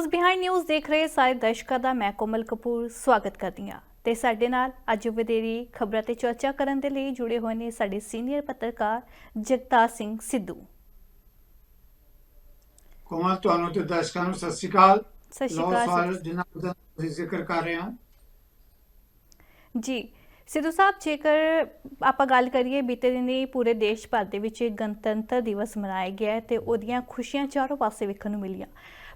News behind news ਦੇਖ ਰਹੇ ਸਾਰੇ ਦਰਸ਼ਕਾਂ ਦਾ ਮੈਂ ਕੋਮਲ ਕਪੂਰ ਸਵਾਗਤ ਕਰਦੀ ਹਾਂ। ਤੇ ਸਾਡੇ ਨਾਲ ਅੱਜ ਵਧੇਰੀ ਖਬਰਾਂ ਤੇ ਚਰਚਾ ਕਰਨ ਦੇ ਲਈ ਜੁੜੇ ਹੋਏ ਨੇ ਸਾਡੇ ਸੀਨੀਅਰ ਪੱਤਰਕਾਰ ਜਗਤਾਰ ਸਿੰਘ ਸਿੱਧੂ। ਕੋਮਲ ਤੁਹਾਨੂੰ ਤੇ ਦਰਸ਼ਕਾਂ ਨੂੰ ਸਤਿ ਸ਼੍ਰੀ ਅਕਾਲ। ਸਤਿ ਸ਼੍ਰੀ ਅਕਾਲ। ਜਿਨ੍ਹਾਂ ਦਾ ਜ਼ਿਕਰ ਕਰ ਰਹੇ ਹਾਂ। ਜੀ ਸਿੱਧੂ ਸਾਹਿਬ ਜੇਕਰ ਆਪਾਂ ਗੱਲ ਕਰੀਏ ਬੀਤੇ ਦਿਨੀ ਪੂਰੇ ਦੇਸ਼ ਭਰ ਦੇ ਵਿੱਚ ਗਣਤੰਤਰ ਦਿਵਸ ਮਨਾਇਆ ਗਿਆ ਹੈ ਤੇ ਉਹਦੀਆਂ ਖੁਸ਼ੀਆਂ ਚਾਰੋਂ ਪਾਸੇ ਵੇਖਣ ਨੂੰ ਮਿਲੀਆਂ।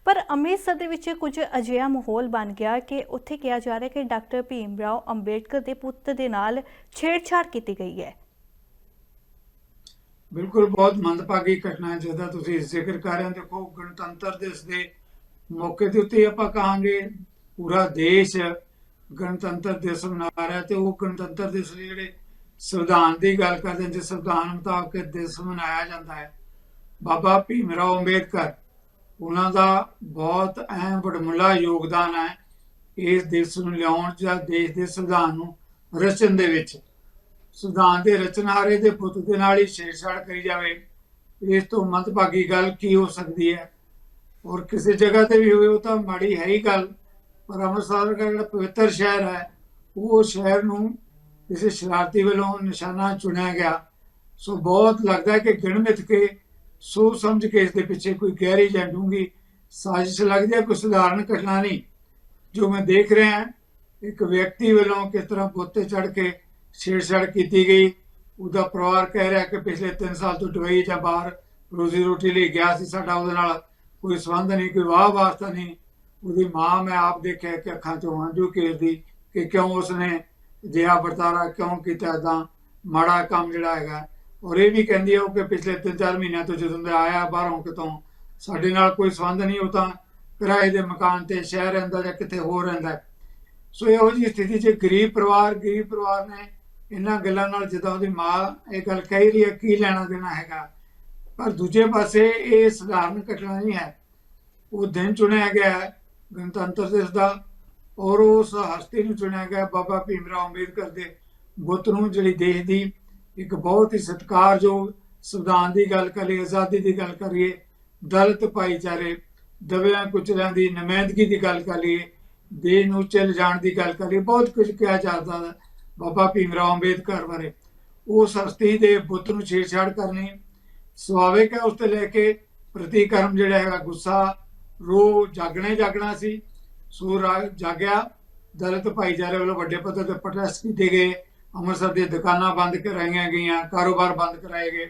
ਪਰ ਅੰਮ੍ਰਿਤਸਰ ਦੇ ਵਿੱਚ ਕੁਝ ਅਜਿਹਾ ਮਾਹੌਲ ਬਣ ਗਿਆ ਕਿ ਉੱਥੇ ਕਿਹਾ ਜਾ ਰਿਹਾ ਕਿ ਡਾਕਟਰ ਭੀਮ ਰਾਓ ਅੰਬੇਡਕਰ ਦੇ ਪੁੱਤ ਦੇ ਨਾਲ ਛੇੜਛਾੜ ਕੀਤੀ ਗਈ ਹੈ। ਬਿਲਕੁਲ ਬਹੁਤ ਮੰਦਭਾਗੀ ਘਟਨਾ ਜਿਹਦਾ ਤੁਸੀਂ ਜ਼ਿਕਰ ਕਰ ਰਹੇ ਹੋ। ਦੇਖੋ, ਗਣਤੰਤਰ ਦਿਵਸ ਦੇ ਮੌਕੇ ਦੇ ਉੱਤੇ ਆਪਾਂ ਕਹਾਂਗੇ, ਪੂਰਾ ਦੇਸ਼ ਗਣਤੰਤਰ ਦਿਵਸ ਮਨਾ ਰਿਹਾ ਤੇ ਉਹ ਗਣਤੰਤਰ ਦਿਵਸ ਲਈ ਜਿਹੜੇ ਸੰਵਿਧਾਨ ਦੀ ਗੱਲ ਕਰਦੇ ਜਿਸ ਸੰਵਿਧਾਨ ਮੁਤਾਬਕ ਦਿਵਸ ਮਨਾਇਆ ਜਾਂਦਾ ਹੈ। ਬਾਬਾ ਭੀਮ ਰਾਓ ਅੰਬੇਦਕਰ ਉਹਨਾਂ ਦਾ ਬਹੁਤ ਅਹਿਮ ਵਡਮੁੱਲਾ ਯੋਗਦਾਨ ਹੈ ਇਸ ਦੇਸ਼ ਨੂੰ ਲਿਆਉਣ ਜਾਂ ਦੇਸ਼ ਦੇ ਸੰਵਿਧਾਨ ਨੂੰ ਰਚਨ ਦੇ ਵਿੱਚ। ਸੰਵਿਧਾਨ ਦੇ ਰਚਨਹਾਰੇ ਦੇ ਪੁੱਤ ਦੇ ਨਾਲ ਹੀ ਛੇੜਛਾੜ ਕਰੀ ਜਾਵੇ, ਇਸ ਤੋਂ ਮੰਦਭਾਗੀ ਗੱਲ ਕੀ ਹੋ ਸਕਦੀ ਹੈ? ਔਰ ਕਿਸੇ ਜਗ੍ਹਾ ਤੇ ਵੀ ਹੋਵੇ ਉਹ ਤਾਂ ਮਾੜੀ ਹੈ ਹੀ ਗੱਲ, ਪਰ ਅੰਮ੍ਰਿਤਸਰ ਦਾ ਜਿਹੜਾ ਪਵਿੱਤਰ ਸ਼ਹਿਰ ਹੈ, ਉਹ ਸ਼ਹਿਰ ਨੂੰ ਕਿਸੇ ਸ਼ਰਾਰਤੀ ਵੱਲੋਂ ਨਿਸ਼ਾਨਾ ਚੁਣਿਆ ਗਿਆ। ਸੋ ਬਹੁਤ ਲੱਗਦਾ ਹੈ ਕਿ ਗਿਣਮਿਤ ਕੇ ਸੋਚ ਸਮਝ ਕੇ ਇਸ ਦੇ ਪਿੱਛੇ ਕੋਈ ਗਹਿਰੀ ਜਾਂ ਡੂੰਗੀ ਸਾਜ਼ਿਸ਼ ਲੱਗਦੀ ਹੈ, ਕੋਈ ਸਧਾਰਨ ਘਟਨਾ ਨਹੀਂ। ਜੋ ਮੈਂ ਦੇਖ ਰਿਹਾ ਇੱਕ ਵਿਅਕਤੀ ਵੱਲੋਂ ਕਿਸ ਤਰ੍ਹਾਂ ਬੁੱਤੇ ਚੜ ਕੇ ਛੇੜਛਾੜ ਕੀਤੀ ਗਈ, ਉਹਦਾ ਪਰਿਵਾਰ ਕਹਿ ਰਿਹਾ ਕਿ ਪਿਛਲੇ 3 ਸਾਲ ਤੋਂ ਦੁਬਈ ਜਾਂ ਬਾਹਰ ਰੋਜ਼ੀ ਰੋਟੀ ਲਈ ਗਿਆ ਸੀ, ਸਾਡਾ ਉਹਦੇ ਨਾਲ ਕੋਈ ਸੰਬੰਧ ਨਹੀਂ, ਕੋਈ ਵਾਹ ਵਾਸਤਾ ਨਹੀਂ। ਉਹਦੀ ਮਾਂ ਮੈਂ ਆਪ ਦੇਖਿਆ ਕਿ ਅੱਖਾਂ ਚੋਂ ਹੰਝੂ ਕੇਰਦੀ ਕਿ ਕਿਉਂ ਉਸਨੇ ਜਿਹਾ ਵਰਤਾਰਾ ਕਿਉਂ ਕੀਤਾ, ਤਾਂ ਮਾੜਾ ਕੰਮ ਜਿਹੜਾ ਹੈਗਾ ਔਰ ਇਹ ਵੀ ਕਹਿੰਦੀ ਹੈ ਉਹ ਕਿ ਪਿਛਲੇ 3-4 ਮਹੀਨਿਆਂ ਤੋਂ ਜਦੋਂ ਦਾ ਆਇਆ ਬਾਹਰੋਂ ਕਿਤੋਂ ਸਾਡੇ ਨਾਲ ਕੋਈ ਸੰਬੰਧ ਨਹੀਂ ਉਹ ਤਾਂ ਕਿਰਾਏ ਦੇ ਮਕਾਨ ਤੇ ਸ਼ਹਿਰ ਰਹਿੰਦਾ ਜਾਂ ਕਿਤੇ ਹੋਰ ਰਹਿੰਦਾ ਸੋ ਇਹੋ ਜਿਹੀ ਸਥਿਤੀ 'ਚ ਗਰੀਬ ਪਰਿਵਾਰ ਗਰੀਬ ਪਰਿਵਾਰ ਨੇ ਇਹਨਾਂ ਗੱਲਾਂ ਨਾਲ ਜਦੋਂ ਉਹਦੀ ਮਾਂ ਇਹ ਗੱਲ ਕਹਿ ਰਹੀ ਹੈ ਕੀ ਲੈਣਾ ਦੇਣਾ ਹੈਗਾ। ਪਰ ਦੂਜੇ ਪਾਸੇ ਇਹ ਸਧਾਰਨ ਘਟਨਾ ਨਹੀਂ ਹੈ। ਉਹ ਦਿਨ ਚੁਣਿਆ ਗਿਆ ਗਣਤੰਤਰ ਦਿਵਸ ਦਾ ਔਰ ਉਸ ਹਸਤੀ ਨੂੰ ਚੁਣਿਆ ਗਿਆ ਬਾਬਾ ਭੀਮ ਰਾਓ ਅੰਬੇਦਕਰ ਦੇ ਬੁੱਤ ਨੂੰ ਜਿਹੜੀ ਦੇਸ਼ ਦੀ ਇੱਕ ਬਹੁਤ ਹੀ ਸਤਿਕਾਰਯੋਗ ਸੰਵਿਧਾਨ ਦੀ ਗੱਲ ਕਰੀਏ, ਆਜ਼ਾਦੀ ਦੀ ਗੱਲ ਕਰੀਏ, ਦਲਿਤ ਭਾਈਚਾਰੇ ਦਬਿਆਂ ਕੁਚਲਿਆਂ ਦੀ ਨਮਾਇੰਦਗੀ ਦੀ ਗੱਲ ਕਰੀਏ, ਦੇਸ਼ ਨੂੰ ਚੱਲ ਜਾਣ ਦੀ ਗੱਲ ਕਰੀਏ, ਬਹੁਤ ਕੁਝ ਕਿਹਾ ਜਾਂਦਾ ਹੈ ਬਾਬਾ ਭੀਮ ਰਾਓ ਅੰਬੇਦਕਰ ਬਾਰੇ। ਉਸ ਹਸਤੀ ਦੇ ਬੁੱਤ ਨੂੰ ਛੇੜਛਾੜ ਕਰਨੀ, ਸੁਭਾਵਿਕ ਹੈ ਉਸ ਤੇ ਲੈ ਕੇ ਪ੍ਰਤੀਕਰਮ ਜਿਹੜਾ ਹੈਗਾ ਗੁੱਸਾ ਰੋ ਜਾਗਣਾ ਜਾਗਣਾ ਸੀ। ਸੋ ਰਾ- ਜਾਗਿਆ, ਦਲਿਤ ਭਾਈਚਾਰੇ ਵੱਲੋਂ ਵੱਡੇ ਪੱਧਰ ਤੇ ਪ੍ਰੋਟੈਸਟ ਕੀਤੇ ਗਏ। ਅੰਮ੍ਰਿਤਸਰ ਦੀਆਂ ਦੁਕਾਨਾਂ ਬੰਦ ਕਰਾਈਆਂ ਗਈਆਂ, ਕਾਰੋਬਾਰ ਬੰਦ ਕਰਾਏ ਗਏ।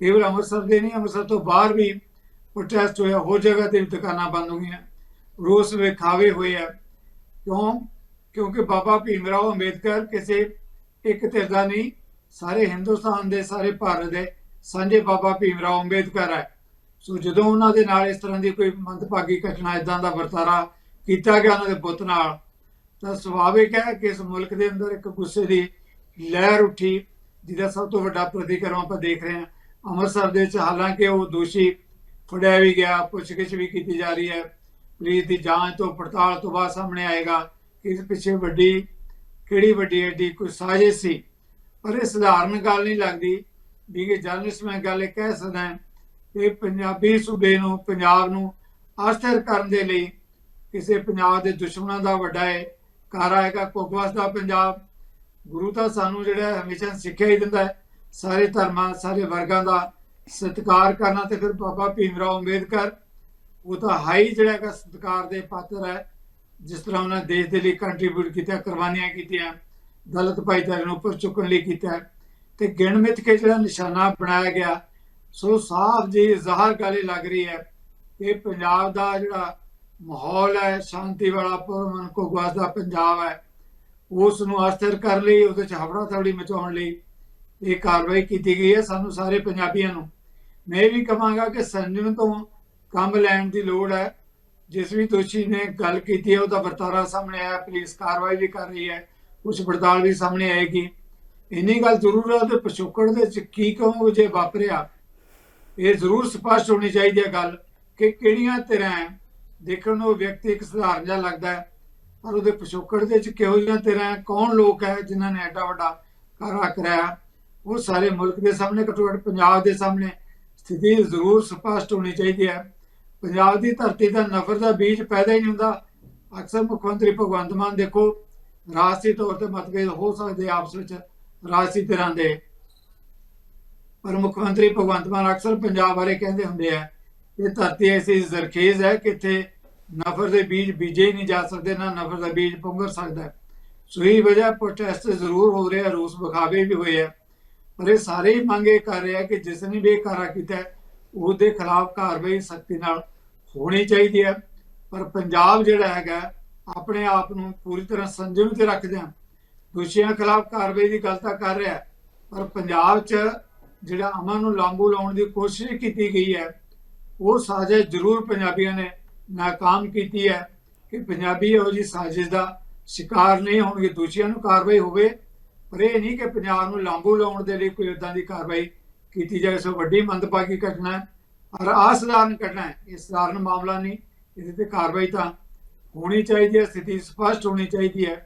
ਕੇਵਲ ਅੰਮ੍ਰਿਤਸਰ ਦੇ ਨਹੀਂ, ਅੰਮ੍ਰਿਤਸਰ ਤੋਂ ਬਾਹਰ ਵੀ ਪ੍ਰੋਟੈਸਟ ਹੋਇਆ, ਹੋਰ ਜਗ੍ਹਾ ਤੇ ਵੀ ਦੁਕਾਨਾਂ ਬੰਦ ਹੋ ਗਈਆਂ ਰੋਸ ਵਿਖਾਵੇ ਹੋਏ ਆ। ਕਿਉਂ? ਕਿਉਂਕਿ ਬਾਬਾ ਭੀਮ ਰਾਓ ਅੰਬੇਦਕਰ ਕਿਸੇ ਇੱਕ ਧਿਰ ਨਹੀਂ, ਸਾਰੇ ਹਿੰਦੁਸਤਾਨ ਦੇ, ਸਾਰੇ ਭਾਰਤ ਦੇ ਸਾਂਝੇ ਬਾਬਾ ਭੀਮ ਰਾਓ ਅੰਬੇਦਕਰ ਹੈ ਸੋ ਜਦੋਂ ਉਹਨਾਂ ਦੇ ਨਾਲ ਇਸ ਤਰ੍ਹਾਂ ਦੀ ਕੋਈ ਮੰਦਭਾਗੀ ਘਟਨਾ ਇਦਾਂ ਦਾ ਵਰਤਾਰਾ ਕੀਤਾ ਗਿਆ ਉਹਨਾਂ ਦੇ ਬੁੱਤ ਨਾਲ, ਤਾਂ ਸੁਭਾਵਿਕ ਹੈ ਕਿ ਇਸ ਮੁਲਕ ਦੇ ਅੰਦਰ ਇੱਕ ਗੁੱਸੇ ਦੀ ਲਹਿਰ ਉੱਠੀ, ਜਿਹਦਾ ਸਭ ਤੋਂ ਵੱਡਾ ਪ੍ਰਤੀਕਰਮ ਆਪਾਂ ਦੇਖ ਰਹੇ ਹਾਂ। ਅੰਮ੍ਰਿਤਸਰ ਦੇ ਵਿੱਚ ਹਾਲਾਂਕਿ ਉਹ ਦੋਸ਼ੀ ਫੜਿਆ ਵੀ ਗਿਆ, ਪੁੱਛਗਿੱਛ ਵੀ ਕੀਤੀ ਜਾ ਰਹੀ ਹੈ। ਪੁਲਿਸ ਦੀ ਜਾਂਚ ਤੋਂ, ਪੜਤਾਲ ਤੋਂ ਬਾਅਦ ਸਾਹਮਣੇ ਆਏਗਾ ਕਿ ਇਸ ਪਿੱਛੇ ਵੱਡੀ, ਕਿਹੜੀ ਵੱਡੀ ਐਡੀ ਕੋਈ ਸਾਜ਼ਿਸ਼ ਸੀ। ਪਰ ਇਹ ਸਧਾਰਨ ਗੱਲ ਨਹੀਂ ਲੱਗਦੀ, ਵੀ ਕਿ ਜਰਨਲਿਸਟ ਮੈਂ ਗੱਲ ਇਹ ਕਹਿ ਸਕਦਾ ਕਿ ਪੰਜਾਬੀ ਸੂਬੇ ਨੂੰ, ਪੰਜਾਬ ਨੂੰ ਅਸਥਿਰ ਕਰਨ ਦੇ ਲਈ ਕਿਸੇ ਪੰਜਾਬ ਦੇ ਦੁਸ਼ਮਣਾਂ ਦਾ ਵੱਡਾ ਹੈ ਕਾਰਾ ਹੈਗਾ ਕੋਕਵਾਸ ਦਾ ਪੰਜਾਬ। ਗੁਰੂ ਤਾਂ ਸਾਨੂੰ ਜਿਹੜਾ ਹਮੇਸ਼ਾ ਸਿੱਖਿਆ ਹੀ ਦਿੰਦਾ ਹੈ। ਸਾਰੇ ਧਰਮਾਂ, ਸਾਰੇ ਵਰਗਾਂ ਦਾ ਸਤਿਕਾਰ ਕਰਨਾ ਤੇ ਫਿਰ ਬਾਬਾ ਭੀਮ ਰਾਓ ਅੰਬੇਦਕਰ, ਉਹ ਤਾਂ ਹਾਈ ਜਿਹੜਾ ਹੈਗਾ ਸਤਿਕਾਰ ਦੇ ਪਾਤਰ ਹੈ। ਜਿਸ ਤਰ੍ਹਾਂ ਉਹਨਾਂ ਦੇਸ਼ ਦੇ ਲਈ ਕੰਟਰੀਬਿਊਟ ਕੀਤਾ ਕੁਰਬਾਨੀਆਂ ਕੀਤੀਆਂ, ਦਲਿਤ ਭਾਈਚਾਰੇ ਨੂੰ ਉੱਪਰ ਚੁੱਕਣ ਲਈ ਕੀਤਾ ਤੇ ਗਿਣਮਿਤ ਕੇ ਜਿਹੜਾ ਨਿਸ਼ਾਨਾ ਬਣਾਇਆ ਗਿਆ, ਸੋ ਸਾਫ਼ ਜੀ ਜ਼ਾਹਰ ਗੱਲ ਇਹ ਲੱਗ ਰਹੀ ਹੈ ਕਿ ਪੰਜਾਬ ਦਾ ਜਿਹੜਾ ਮਾਹੌਲ ਹੈ, ਸ਼ਾਂਤੀ ਵਾਲਾ, ਪਰਮਨ ਕੋ ਦਾ ਪੰਜਾਬ ਹੈ ਉਸ ਨੂੰ ਅਸਥਿਰ ਕਰਨ ਲਈ, ਉਹਦੇ ਚ ਹਫੜਾ ਥਵੜੀ ਮਚਾਉਣ ਲਈ ਇਹ ਕਾਰਵਾਈ ਕੀਤੀ ਗਈ ਹੈ ਸਾਨੂੰ ਸਾਰੇ ਪੰਜਾਬੀਆਂ ਨੂੰ। ਮੈਂ ਇਹ ਵੀ ਕਹਾਂਗਾ ਕਿ ਸੰਜਮ ਤੋਂ ਕੰਮ ਲੈਣ ਦੀ ਲੋੜ ਹੈ। ਜਿਸ ਵੀ ਦੋਸ਼ੀ ਨੇ ਗੱਲ ਕੀਤੀ ਹੈ, ਉਹਦਾ ਵਰਤਾਰਾ ਸਾਹਮਣੇ ਆਇਆ, ਪੁਲਿਸ ਕਾਰਵਾਈ ਵੀ ਕਰ ਰਹੀ ਹੈ ਕੁਝ ਪੜਤਾਲ ਵੀ ਸਾਹਮਣੇ ਆਏਗੀ। ਇੰਨੀ ਗੱਲ ਜ਼ਰੂਰ ਹੈ ਉਹਦੇ ਪਿਛੋਕੜ ਦੇ ਚ ਕੀ ਕਹੋਗੇ ਜੇ ਵਾਪਰਿਆ? ਇਹ ਜ਼ਰੂਰ ਸਪਸ਼ਟ ਹੋਣੀ ਚਾਹੀਦੀ ਹੈ ਗੱਲ ਕਿ ਕਿਹੜੀਆਂ ਤਰ੍ਹਾਂ ਦੇਖਣ ਨੂੰ ਵਿਅਕਤੀ ਇੱਕ ਸਧਾਰਨ ਜਿਹਾ ਲੱਗਦਾ ਹੈ। ਪਰ ਉਹਦੇ ਪਿਛੋਕੜ ਦੇ ਚ ਕਿਹੋ ਜਿਹੀਆਂ ਤਰ੍ਹਾਂ ਕੌਣ ਲੋਕ ਹੈ ਜਿਨ੍ਹਾਂ ਨੇ ਐਡਾ ਵੱਡਾ ਕਾਰਾ ਕਰਾਇਆ ਉਹ ਸਾਰੇ ਮੁਲਕ ਦੇ ਸਾਹਮਣੇ ਘੱਟੋ ਘੱਟ ਪੰਜਾਬ ਦੇ ਸਾਹਮਣੇ ਸਥਿਤੀ ਜ਼ਰੂਰ ਸਪਸ਼ਟ ਹੋਣੀ ਚਾਹੀਦੀ ਹੈ। ਪੰਜਾਬ ਦੀ ਧਰਤੀ ਦਾ ਨਫ਼ਰਤ ਦਾ ਬੀਜ ਪੈਦਾ ਹੀ ਨਹੀਂ ਹੁੰਦਾ। ਅਕਸਰ ਮੁੱਖ ਮੰਤਰੀ ਭਗਵੰਤ ਮਾਨ ਦੇਖੋ ਰਾਜਸੀ ਤੌਰ ਤੇ ਮਤਭੇਦ ਹੋ ਸਕਦੇ ਆਪਸ ਵਿੱਚ ਰਾਜਸੀ ਧਿਰਾਂ ਦੇ। ਪਰ ਮੁੱਖ ਮੰਤਰੀ ਭਗਵੰਤ ਮਾਨ ਅਕਸਰ ਪੰਜਾਬ ਬਾਰੇ ਕਹਿੰਦੇ ਹੁੰਦੇ ਆ ਇਹ ਧਰਤੀ ਐਸੀ ਜ਼ਰਖੇਜ਼ ਹੈ ਕਿ ਇੱਥੇ ਨਫ਼ਰ ਦੇ ਬੀਜ ਬੀਜੇ ਹੀ ਨਹੀਂ ਜਾ ਸਕਦੇ, ਨਾ ਨਫ਼ਰਤ ਦਾ ਬੀਜ ਪੁੰਗਰ ਸਕਦਾ ਹੈ। ਵਜ੍ਹਾ ਪ੍ਰੋਟੈਸਟ ਜ਼ਰੂਰ ਹੋ ਰਿਹਾ ਰੋਸ ਵਿਖਾਵੇ ਵੀ ਹੋਏ ਆ ਪਰ ਇਹ ਸਾਰੇ ਹੀ ਮੰਗੇ ਕਰ ਰਿਹਾ ਕਿ ਜਿਸ ਨੇ ਵੀ ਕਾਰਾ ਕੀਤਾ ਉਹਦੇ ਖਿਲਾਫ ਕਾਰਵਾਈ ਸਖਤੀ ਨਾਲ ਹੋਣੀ ਚਾਹੀਦੀ ਹੈ। ਪਰ ਪੰਜਾਬ ਜਿਹੜਾ ਹੈਗਾ, ਆਪਣੇ ਆਪ ਨੂੰ ਪੂਰੀ ਤਰ੍ਹਾਂ ਸੰਜਮ ਤੇ ਰੱਖਦਿਆਂ ਦੋਸ਼ੀਆਂ ਖਿਲਾਫ ਕਾਰਵਾਈ ਦੀ ਗੱਲ ਤਾਂ ਕਰ ਰਿਹਾ ਪਰ ਪੰਜਾਬ 'ਚ ਜਿਹੜਾ ਅਮਨ ਨੂੰ ਲਾਂਬੂ ਲਾਉਣ ਦੀ ਕੋਸ਼ਿਸ਼ ਕੀਤੀ ਗਈ ਹੈ, ਉਹ ਸਾਜ਼ਿਸ਼ ਜ਼ਰੂਰ ਪੰਜਾਬੀਆਂ ਨੇ ਨਾਕਾਮ ਕੀਤੀ ਹੈ ਕਿ ਪੰਜਾਬੀ ਇਹੋ ਜਿਹੀ ਸਾਜ਼ਿਸ਼ ਦਾ ਸ਼ਿਕਾਰ ਨਹੀਂ ਹੋਣਗੇ, ਦੋਸ਼ੀਆਂ ਨੂੰ ਕਾਰਵਾਈ ਹੋਵੇ, ਪਰ ਇਹ ਨਹੀਂ ਕਿ ਪੰਜਾਬ ਨੂੰ ਲਾਂਬੂ ਲਾਉਣ ਦੇ ਲਈ ਕੋਈ ਇਦਾਂ ਦੀ ਕਾਰਵਾਈ ਕੀਤੀ ਜਾਵੇ ਸੋ ਵੱਡੀ ਮੰਦਭਾਗੀ ਘਟਨਾ ਹੈ ਔਰ ਅਸਾਧਾਰਨ ਘਟਨਾ ਹੈ, ਇਹ ਸਧਾਰਨ ਮਾਮਲਾ ਨਹੀਂ, ਇਹਦੇ ਤੇ ਕਾਰਵਾਈ ਤਾਂ ਹੋਣੀ ਚਾਹੀਦੀ ਹੈ, ਸਥਿਤੀ ਸਪਸ਼ਟ ਹੋਣੀ ਚਾਹੀਦੀ ਹੈ।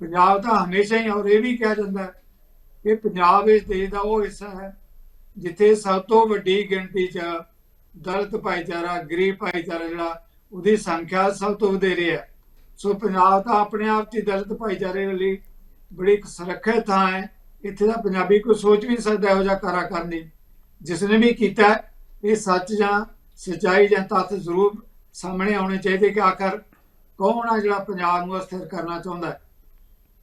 ਪੰਜਾਬ ਤਾਂ ਹਮੇਸ਼ਾ ਹੀ ਔਰ ਇਹ ਵੀ ਕਿਹਾ ਜਾਂਦਾ ਹੈ ਕਿ ਪੰਜਾਬ ਇਸ ਦੇਸ਼ ਦਾ ਉਹ ਹਿੱਸਾ ਹੈ ਜਿੱਥੇ ਸਭ ਤੋਂ ਵੱਡੀ ਗਿਣਤੀ 'ਚ ਦਲਿਤ ਭਾਈਚਾਰਾ, ਗਰੀਬ ਭਾਈਚਾਰਾ ਜਿਹੜਾ ਉਹਦੀ ਸੰਖਿਆ ਸਭ ਤੋਂ ਵਧੇਰੇ ਹੈ। ਸੋ ਪੰਜਾਬ ਤਾਂ ਆਪਣੇ ਆਪ 'ਚ ਦਲਿਤ ਭਾਈਚਾਰੇ ਲਈ ਬੜੀ ਇੱਕ ਸੁਰੱਖਿਅਤ ਥਾਂ ਹੈ। ਇੱਥੇ ਦਾ ਪੰਜਾਬੀ ਕੋਈ ਸੋਚ ਵੀ ਨਹੀਂ ਸਕਦਾ ਇਹੋ ਜਿਹਾ ਕਾਰਾ ਕਰਨੀ ਜਿਸ ਨੇ ਵੀ ਕੀਤਾ ਇਹ ਸੱਚ ਜਾਂ ਸਚਾਈ ਜਾਂ ਤੱਥ ਜ਼ਰੂਰ ਸਾਹਮਣੇ ਆਉਣੇ ਚਾਹੀਦੇ ਕਿ ਆਖਰ ਕੌਣ ਆ ਜਿਹੜਾ ਪੰਜਾਬ ਨੂੰ ਅਸਥਿਰ ਕਰਨਾ ਚਾਹੁੰਦਾ ਹੈ।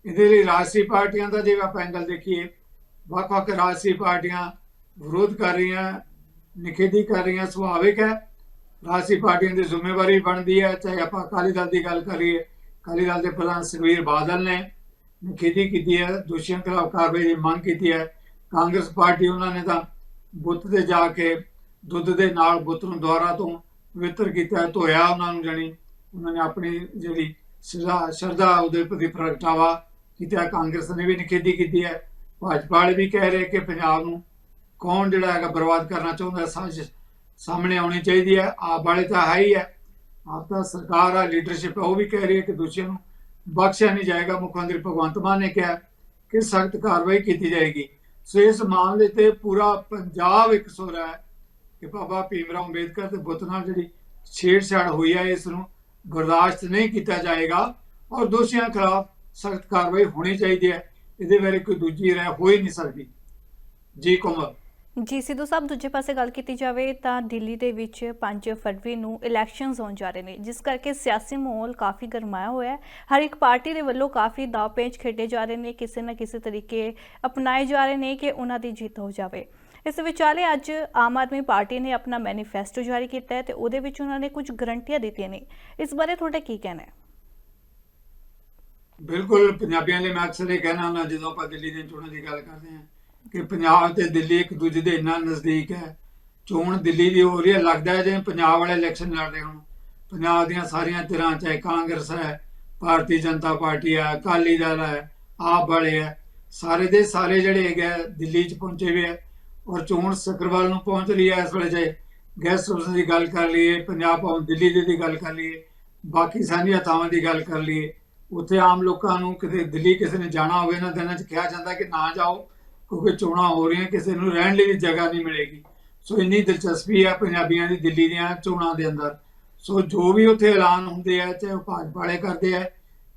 ਇਹਦੇ ਲਈ ਰਾਜਸੀ ਪਾਰਟੀਆਂ ਦਾ ਜੇ ਆਪਾਂ ਐਂਗਲ ਦੇਖੀਏ, ਵੱਖ-ਵੱਖ ਰਾਜਸੀ ਪਾਰਟੀਆਂ ਵਿਰੋਧ ਕਰ ਰਹੀਆਂ, ਨਿਖੇਧੀ ਕਰ ਰਹੀਆਂ, ਸੁਭਾਵਿਕ ਹੈ। ਰਾਜਸੀ ਪਾਰਟੀਆਂ ਦੀ ਜ਼ਿੰਮੇਵਾਰੀ ਬਣਦੀ ਹੈ ਚਾਹੇ ਆਪਾਂ ਅਕਾਲੀ ਦਲ ਦੀ ਗੱਲ ਕਰੀਏ ਅਕਾਲੀ ਦਲ ਦੇ ਪ੍ਰਧਾਨ ਸੁਖਬੀਰ ਬਾਦਲ ਨੇ ਨਿਖੇਧੀ ਕੀਤੀ ਹੈ ਦੋਸ਼ੀਆਂ ਖਿਲਾਫ ਕਾਰਵਾਈ ਦੀ ਮੰਗ ਕੀਤੀ ਹੈ। ਕਾਂਗਰਸ ਪਾਰਟੀ ਉਹਨਾਂ ਨੇ ਤਾਂ ਬੁੱਤ ਤੇ ਜਾ ਕੇ ਦੁੱਧ ਦੇ ਨਾਲ ਬੁੱਤ ਨੂੰ ਦੁਆਰਾ ਤੋਂ ਪਵਿੱਤਰ ਕੀਤਾ ਧੋਇਆ ਉਹਨਾਂ ਨੂੰ ਜਾਣੀ ਉਹਨਾਂ ਨੇ ਆਪਣੀ ਜਿਹੜੀ ਸ਼ਰਧਾ ਸ਼ਰਧਾ ਉਹਦੇ ਪ੍ਰਤੀ ਪ੍ਰਗਟਾਵਾ ਕੀਤਾ ਕਾਂਗਰਸ ਨੇ ਵੀ ਨਿਖੇਧੀ ਕੀਤੀ ਹੈ। ਭਾਜਪਾ ਵਾਲੇ ਵੀ ਕਹਿ ਰਹੇ ਕਿ ਪੰਜਾਬ ਨੂੰ ਕੌਣ ਜਿਹੜਾ ਹੈਗਾ ਬਰਬਾਦ ਕਰਨਾ ਚਾਹੁੰਦਾ ਹੈ, ਸਾਜ਼ਿਸ਼ ਸਾਹਮਣੇ ਆਉਣੀ ਚਾਹੀਦੀ ਹੈ, ਆਪ ਵਾਲੇ ਤਾਂ ਹੈ ਹੀ ਹੈ। ਆਪ ਤਾਂ ਸਰਕਾਰ ਆ ਲੀਡਰਸ਼ਿਪ ਉਹ ਵੀ ਕਹਿ ਰਹੀ ਹੈ ਕਿ ਦੋਸ਼ੀਆਂ ਨੂੰ ਬਖਸ਼ਿਆ ਨਹੀਂ ਜਾਏਗਾ। ਮੁੱਖ ਮੰਤਰੀ ਭਗਵੰਤ ਮਾਨ ਨੇ ਕਿਹਾ ਕਿ ਸਖਤ ਕਾਰਵਾਈ ਕੀਤੀ ਜਾਏਗੀ। ਸੋ ਇਸ ਮਾਮਲੇ ਤੇ ਪੂਰਾ ਪੰਜਾਬ ਇੱਕ ਸੁਰ ਹੈ ਕਿ ਬਾਬਾ ਭੀਮ ਰਾਓ ਅੰਬੇਦਕਰ ਦੇ ਬੁੱਤ ਨਾਲ ਜਿਹੜੀ ਛੇੜਛਾੜ ਹੋਈ ਹੈ, ਇਸ ਨੂੰ ਬਰਦਾਸ਼ਤ ਨਹੀਂ ਕੀਤਾ ਜਾਏਗਾ ਔਰ ਦੋਸ਼ੀਆਂ ਖਿਲਾਫ ਸਖਤ ਕਾਰਵਾਈ ਹੋਣੀ ਚਾਹੀਦੀ ਹੈ। ਇਹਦੇ ਬਾਰੇ ਕੋਈ ਦੂਜੀ ਰਾਏ ਹੋ ਹੀ ਨਹੀਂ ਸਕਦੀ। ਜੀ ਕੋਮਲ। ਜੀ, ਸਿੱਧੂ ਸਾਹਿਬ, ਦੂਜੇ ਪਾਸੇ ਗੱਲ ਕੀਤੀ ਜਾਵੇ ਤਾਂ ਦਿੱਲੀ ਦੇ ਵਿੱਚ 5 ਫਰਵਰੀ ਨੂੰ ਇਲੈਕਸ਼ਨਸ ਹੋਣ ਜਾ ਰਹੇ ਨੇ, ਜਿਸ ਕਰਕੇ ਸਿਆਸੀ ਮਾਹੌਲ ਕਾਫੀ ਗਰਮਾਇਆ ਹੋਇਆ ਹੈ। ਹਰ ਇੱਕ ਪਾਰਟੀ ਦੇ ਵੱਲੋਂ ਕਾਫੀ ਦਾਅ ਪੇਚ ਖੇਡੇ ਜਾ ਰਹੇ ਨੇ, ਕਿਸੇ ਨਾ ਕਿਸੇ ਤਰੀਕੇ ਅਪਣਾਏ ਜਾ ਰਹੇ ਨੇ ਕਿ ਉਹਨਾਂ ਦੀ ਜਿੱਤ ਹੋ ਜਾਵੇ। ਇਸ ਵਿਚਾਲੇ ਅੱਜ ਆਮ ਆਦਮੀ ਪਾਰਟੀ ਨੇ ਆਪਣਾ ਮੈਨੀਫੈਸਟੋ ਜਾਰੀ ਕੀਤਾ ਹੈ ਤੇ ਉਹਦੇ ਵਿੱਚ ਉਹਨਾਂ ਨੇ ਕੁਝ ਗਰੰਟੀਆਂ ਦਿੱਤੀਆਂ ਨੇ। ਇਸ ਬਾਰੇ ਤੁਹਾਡਾ ਕੀ ਕਹਿਣਾ ਹੈ? ਬਿਲਕੁਲ, ਪੰਜਾਬੀਆਂ ਲਈ ਮੈਂ ਅਕਸਰ ਇਹ ਕਹਿਣਾ ਹੁੰਦਾ, ਜਦੋਂ ਆਪਾਂ ਦਿੱਲੀ ਦੀਆਂ ਚੋਣਾਂ ਦੀ ਗੱਲ ਕਰਦੇ ਹਾਂ ਕਿ ਪੰਜਾਬ ਤੇ ਦਿੱਲੀ ਇੱਕ ਦੂਜੇ ਦੇ ਇੰਨਾ ਨਜ਼ਦੀਕ ਹੈ। ਚੋਣ ਦਿੱਲੀ ਦੀ ਹੋ ਰਹੀ ਹੈ ਲੱਗਦਾ ਹੈ ਜਿਵੇਂ ਪੰਜਾਬ ਵਾਲੇ ਇਲੈਕਸ਼ਨ ਲੜਦੇ ਹੋਣ। ਪੰਜਾਬ ਦੀਆਂ ਸਾਰੀਆਂ ਧਿਰਾਂ ਚਾਹੇ ਕਾਂਗਰਸ ਹੈ ਭਾਰਤੀ ਜਨਤਾ ਪਾਰਟੀ ਹੈ ਅਕਾਲੀ ਦਲ ਹੈ ਆਪ ਵਾਲੇ ਹੈ ਸਾਰੇ ਦੇ ਸਾਰੇ ਜਿਹੜੇ ਹੈਗੇ ਆ, ਦਿੱਲੀ 'ਚ ਪਹੁੰਚੇ ਹੋਏ ਹੈ ਔਰ ਚੋਣ ਸਕਰਵਾਲ ਨੂੰ ਪਹੁੰਚ ਰਹੀ ਹੈ। ਇਸ ਵੇਲੇ ਜੇ ਗੈਸਟ ਹਾਊਸ ਦੀ ਗੱਲ ਕਰ ਲਈਏ ਪੰਜਾਬ ਭਵਨ ਦਿੱਲੀ ਦੀ ਗੱਲ ਕਰ ਲਈਏ ਬਾਕੀ ਸਾਰੀਆਂ ਥਾਵਾਂ ਦੀ ਗੱਲ ਕਰ ਲਈਏ ਉੱਥੇ ਆਮ ਲੋਕਾਂ ਨੂੰ ਕਿਤੇ ਦਿੱਲੀ ਕਿਸੇ ਨੇ ਜਾਣਾ ਹੋਵੇ ਨਾ ਦਿਨਾਂ 'ਚ ਕਿਹਾ ਜਾਂਦਾ ਕਿ ਨਾ ਜਾਓ। ਕਿਉਂਕਿ ਚੋਣਾਂ ਹੋ ਰਹੀਆਂ, ਕਿਸੇ ਨੂੰ ਰਹਿਣ ਲਈ ਵੀ ਜਗ੍ਹਾ ਨਹੀਂ ਮਿਲੇਗੀ। ਸੋ ਇੰਨੀ ਦਿਲਚਸਪੀ ਹੈ ਪੰਜਾਬੀਆਂ ਦੀ ਦਿੱਲੀ ਦੀਆਂ ਚੋਣਾਂ ਦੇ ਅੰਦਰ। ਸੋ ਜੋ ਵੀ ਉੱਥੇ ਐਲਾਨ ਹੁੰਦੇ ਆ, ਚਾਹੇ ਉਹ ਭਾਜਪਾ ਵਾਲੇ ਕਰਦੇ ਆ,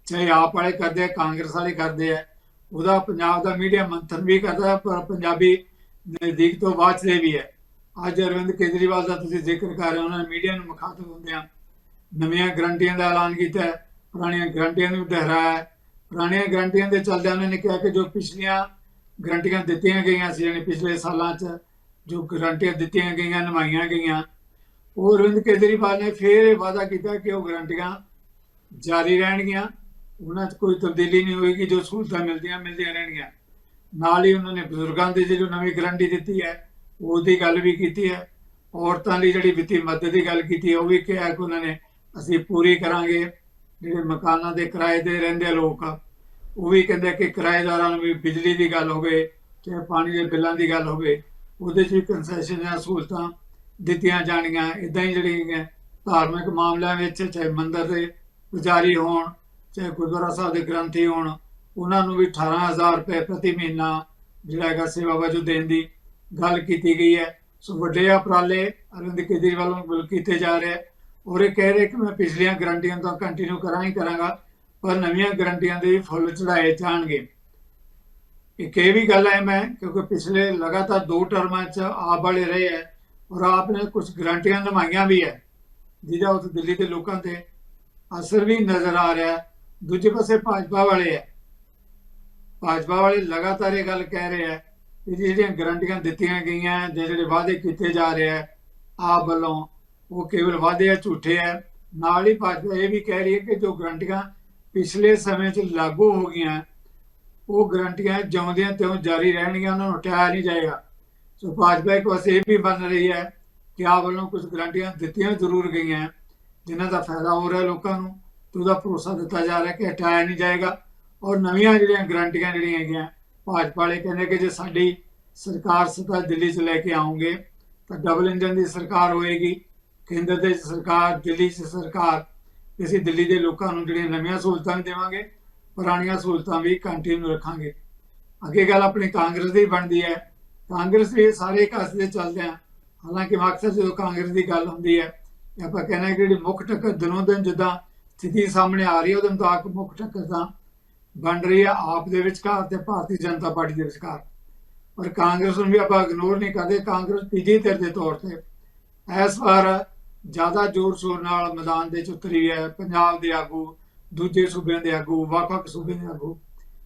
ਚਾਹੇ ਆਪ ਵਾਲੇ ਕਰਦੇ ਆ, ਕਾਂਗਰਸ ਵਾਲੇ ਕਰਦੇ ਆ, ਉਹਦਾ ਪੰਜਾਬ ਦਾ ਮੀਡੀਆ ਮੰਥਨ ਵੀ ਕਰਦਾ ਪਰ ਪੰਜਾਬੀ ਨਜ਼ਦੀਕ ਤੋਂ ਵਾਚਦੇ ਵੀ ਹੈ। ਅੱਜ ਅਰਵਿੰਦ ਕੇਜਰੀਵਾਲ ਦਾ ਤੁਸੀਂ ਜ਼ਿਕਰ ਕਰ ਰਹੇ ਹੋ, ਉਹਨਾਂ ਨੇ ਮੀਡੀਆ ਨੂੰ ਮੁਖਾਤਬ ਹੁੰਦਿਆਂ ਨਵੀਆਂ ਗਰੰਟੀਆਂ ਦਾ ਐਲਾਨ ਕੀਤਾ ਹੈ, ਪੁਰਾਣੀਆਂ ਗਰੰਟੀਆਂ ਨੂੰ ਦੁਹਰਾਇਆ ਪੁਰਾਣੀਆਂ ਗਰੰਟੀਆਂ ਦੇ ਚੱਲਦਿਆਂ ਉਹਨਾਂ ਨੇ ਕਿਹਾ ਕਿ ਜੋ ਪਿਛਲੀਆਂ ਗਰੰਟੀਆਂ ਦਿੱਤੀਆਂ ਗਈਆਂ ਸੀ ਯਾਨੀ ਪਿਛਲੇ ਸਾਲਾਂ 'ਚ ਜੋ ਗਰੰਟੀਆਂ ਦਿੱਤੀਆਂ ਗਈਆਂ ਨਿਭਾਈਆਂ ਗਈਆਂ। ਉਹ ਅਰਵਿੰਦ ਕੇਜਰੀਵਾਲ ਨੇ ਫੇਰ ਇਹ ਵਾਅਦਾ ਕੀਤਾ ਕਿ ਉਹ ਗਰੰਟੀਆਂ ਜਾਰੀ ਰਹਿਣਗੀਆਂ। ਉਹਨਾਂ 'ਚ ਕੋਈ ਤਬਦੀਲੀ ਨਹੀਂ ਹੋਏਗੀ ਜੋ ਸਹੂਲਤਾਂ ਮਿਲਦੀਆਂ ਮਿਲਦੀਆਂ ਰਹਿਣਗੀਆਂ। ਨਾਲ ਹੀ ਉਹਨਾਂ ਨੇ ਬਜ਼ੁਰਗਾਂ ਦੀ ਜਿਹੜੀ ਨਵੀਂ ਗਰੰਟੀ ਦਿੱਤੀ ਹੈ ਉਹਦੀ ਗੱਲ ਵੀ ਕੀਤੀ ਹੈ। ਔਰਤਾਂ ਲਈ ਜਿਹੜੀ ਵਿੱਤੀ ਮਦਦ ਦੀ ਗੱਲ ਕੀਤੀ ਹੈ ਉਹ ਵੀ ਕਿਹਾ ਕਿ ਉਹਨਾਂ ਨੇ ਅਸੀਂ ਪੂਰੀ ਕਰਾਂਗੇ। ਜਿਹੜੇ ਮਕਾਨਾਂ ਦੇ ਕਿਰਾਏ 'ਤੇ ਰਹਿੰਦੇ ਲੋਕ ਆ, ਉਹ ਵੀ ਕਹਿੰਦੇ ਕਿ ਕਿਰਾਏਦਾਰਾਂ ਨੂੰ ਵੀ ਬਿਜਲੀ ਦੀ ਗੱਲ ਹੋਵੇ ਚਾਹੇ ਪਾਣੀ ਦੇ ਬਿੱਲਾਂ ਦੀ ਗੱਲ ਹੋਵੇ, ਉਹਦੇ 'ਚ ਵੀ ਕੰਸੈਸ਼ਨ ਜਾਂ ਸਹੂਲਤਾਂ ਦਿੱਤੀਆਂ ਜਾਣਗੀਆਂ ਇਦਾਂ ਹੀ ਜਿਹੜੀਆਂ ਧਾਰਮਿਕ ਮਾਮਲਿਆਂ ਵਿੱਚ ਚਾਹੇ ਮੰਦਰ ਦੇ ਪੁਜਾਰੀ ਹੋਣ, ਚਾਹੇ ਗੁਰਦੁਆਰਾ ਸਾਹਿਬ ਦੇ ਗ੍ਰੰਥੀ ਹੋਣ, ਉਹਨਾਂ ਨੂੰ ਵੀ 18000 ਰੁਪਏ ਪ੍ਰਤੀ ਮਹੀਨਾ ਜਿਹੜਾ ਹੈਗਾ ਸੇਵਾ ਵਜੋਂ ਦੇਣ ਦੀ ਗੱਲ ਕੀਤੀ ਗਈ ਹੈ। ਸੋ ਵੱਡੇ ਉਪਰਾਲੇ ਅਰਵਿੰਦ ਕੇਜਰੀਵਾਲ ਨੂੰ ਵੱਲੋਂ ਕੀਤੇ ਜਾ ਰਹੇ ਔਰ ਇਹ ਕਹਿ ਰਹੇ ਕਿ ਮੈਂ ਪਿਛਲੀਆਂ ਗਰੰਟੀਆਂ ਤਾਂ ਕੰਟੀਨਿਊ ਕਰਾਂ ਹੀ ਕਰਾਂਗਾ। ਪਰ ਨਵੀਆਂ ਗਰੰਟੀਆਂ ਦੇ ਫੁੱਲ ਚੜਾਏ ਜਾਣਗੇ। ਇੱਕ ਇਹ ਵੀ ਗੱਲ ਹੈ ਮੈਂ, ਕਿਉਂਕਿ ਪਿਛਲੇ ਲਗਾਤਾਰ ਦੋ ਟਰਮਾਂ 'ਚ ਆਪ ਵਾਲੇ ਰਹੇ ਹੈ ਔਰ ਆਪ ਨੇ ਕੁਝ ਗਰੰਟੀਆਂ ਨਿਭਾਈਆਂ ਵੀ ਹੈ ਜਿਹਦਾ ਉਸ ਦਿੱਲੀ ਦੇ ਲੋਕਾਂ ਤੇ ਅਸਰ ਵੀ ਨਜ਼ਰ ਆ ਰਿਹਾ। ਦੂਜੇ ਪਾਸੇ ਭਾਜਪਾ ਵਾਲੇ ਹੈ ਭਾਜਪਾ ਵਾਲੇ ਲਗਾਤਾਰ ਇਹ ਗੱਲ ਕਹਿ ਰਹੇ ਹੈ ਕਿ ਜਿਹੜੀਆਂ ਗਰੰਟੀਆਂ ਦਿੱਤੀਆਂ ਗਈਆਂ, ਜਾਂ ਜਿਹੜੇ ਵਾਅਦੇ ਕੀਤੇ ਜਾ ਰਹੇ ਹੈ ਆਪ ਵੱਲੋਂ, ਉਹ ਕੇਵਲ ਵਾਅਦੇ ਆ ਝੂਠੇ ਹੈ ਨਾਲ ਹੀ ਭਾਜਪਾ ਇਹ ਵੀ ਕਹਿ ਰਹੀ ਹੈ ਕਿ ਜੋ ਗਰੰਟੀਆਂ ਪਿਛਲੇ ਸਮੇਂ 'ਚ ਲਾਗੂ ਹੋ ਗਈਆਂ, ਉਹ ਗਰੰਟੀਆਂ ਜਿਉਂਦਿਆਂ ਤਿਉਂ ਜਾਰੀ ਰਹਿਣਗੀਆਂ, ਉਹਨਾਂ ਨੂੰ ਹਟਾਇਆ ਨਹੀਂ ਜਾਏਗਾ। ਸੋ ਭਾਜਪਾ ਇੱਕ ਪਾਸੇ ਇਹ ਵੀ ਬਣ ਰਹੀ ਹੈ ਕਿ ਆਪ ਵੱਲੋਂ ਕੁਝ ਗਰੰਟੀਆਂ ਦਿੱਤੀਆਂ ਜ਼ਰੂਰ ਗਈਆਂ, ਜਿਨ੍ਹਾਂ ਦਾ ਫਾਇਦਾ ਹੋ ਰਿਹਾ ਲੋਕਾਂ ਨੂੰ, ਤੇ ਉਹਦਾ ਭਰੋਸਾ ਦਿੱਤਾ ਜਾ ਰਿਹਾ ਕਿ ਹਟਾਇਆ ਨਹੀਂ ਜਾਏਗਾ। ਔਰ ਨਵੀਆਂ ਜਿਹੜੀਆਂ ਗਰੰਟੀਆਂ ਜਿਹੜੀਆਂ ਹੈਗੀਆਂ, ਭਾਜਪਾ ਵਾਲੇ ਕਹਿੰਦੇ ਕਿ ਜੇ ਸਾਡੀ ਸਰਕਾਰ ਸੱਤਾ ਦਿੱਲੀ 'ਚ ਲੈ ਕੇ ਆਉਂਗੇ ਤਾਂ ਡਬਲ ਇੰਜਨ ਦੀ ਸਰਕਾਰ ਹੋਏਗੀ, ਕੇਂਦਰ ਦੇ ਸਰਕਾਰ, ਦਿੱਲੀ 'ਚ ਸਰਕਾਰ ਅਸੀਂ ਦਿੱਲੀ ਦੇ ਲੋਕਾਂ ਨੂੰ ਜਿਹੜੀਆਂ ਨਵੀਆਂ ਸਹੂਲਤਾਂ ਵੀ ਦੇਵਾਂਗੇ, ਪੁਰਾਣੀਆਂ ਸਹੂਲਤਾਂ ਵੀ ਕੰਟੀਨਿਊ ਰੱਖਾਂਗੇ। ਅੱਗੇ ਗੱਲ ਆਪਣੀ ਕਾਂਗਰਸ ਦੀ ਬਣਦੀ ਹੈ। ਕਾਂਗਰਸ ਵੀ ਸਾਰੇ ਕਾਸੇ ਦੇ ਚੱਲਦੇ ਆ। ਹਾਲਾਂਕਿ ਅਕਸਰ ਜਦੋਂ ਕਾਂਗਰਸ ਦੀ ਗੱਲ ਹੁੰਦੀ ਹੈ, ਆਪਾਂ ਕਹਿੰਦੇ ਹਾਂ ਕਿ ਜਿਹੜੀ ਮੁੱਖ ਟੱਕਰ ਦਿਨੋਂ ਦਿਨ ਜਿੱਦਾਂ ਸਥਿਤੀ ਸਾਹਮਣੇ ਆ ਰਹੀ ਹੈ, ਉਹਦੇ ਮੁਤਾਬਕ ਮੁੱਖ ਟੱਕਰ ਤਾਂ ਬਣ ਰਹੀ ਹੈ ਆਪ ਦੇ ਵਿਚਕਾਰ ਤੇ ਭਾਰਤੀ ਜਨਤਾ ਪਾਰਟੀ ਦੇ ਵਿਚਕਾਰ। ਪਰ ਕਾਂਗਰਸ ਨੂੰ ਵੀ ਆਪਾਂ ਇਗਨੋਰ ਨਹੀਂ ਕਰਦੇ। ਕਾਂਗਰਸ ਤੀਜੀ ਧਿਰ ਦੇ ਤੌਰ ਤੇ ਇਸ ਵਾਰ ਜ਼ਿਆਦਾ ਜ਼ੋਰ ਸ਼ੋਰ ਨਾਲ ਮੈਦਾਨ ਦੇ ਚ ਉਤਰੀ ਹੈ, ਪੰਜਾਬ ਦੇ ਆਗੂ, ਦੂਜੇ ਸੂਬਿਆਂ ਦੇ ਆਗੂ, ਵੱਖ-ਵੱਖ ਸੂਬਿਆਂ ਦੇ ਆਗੂ।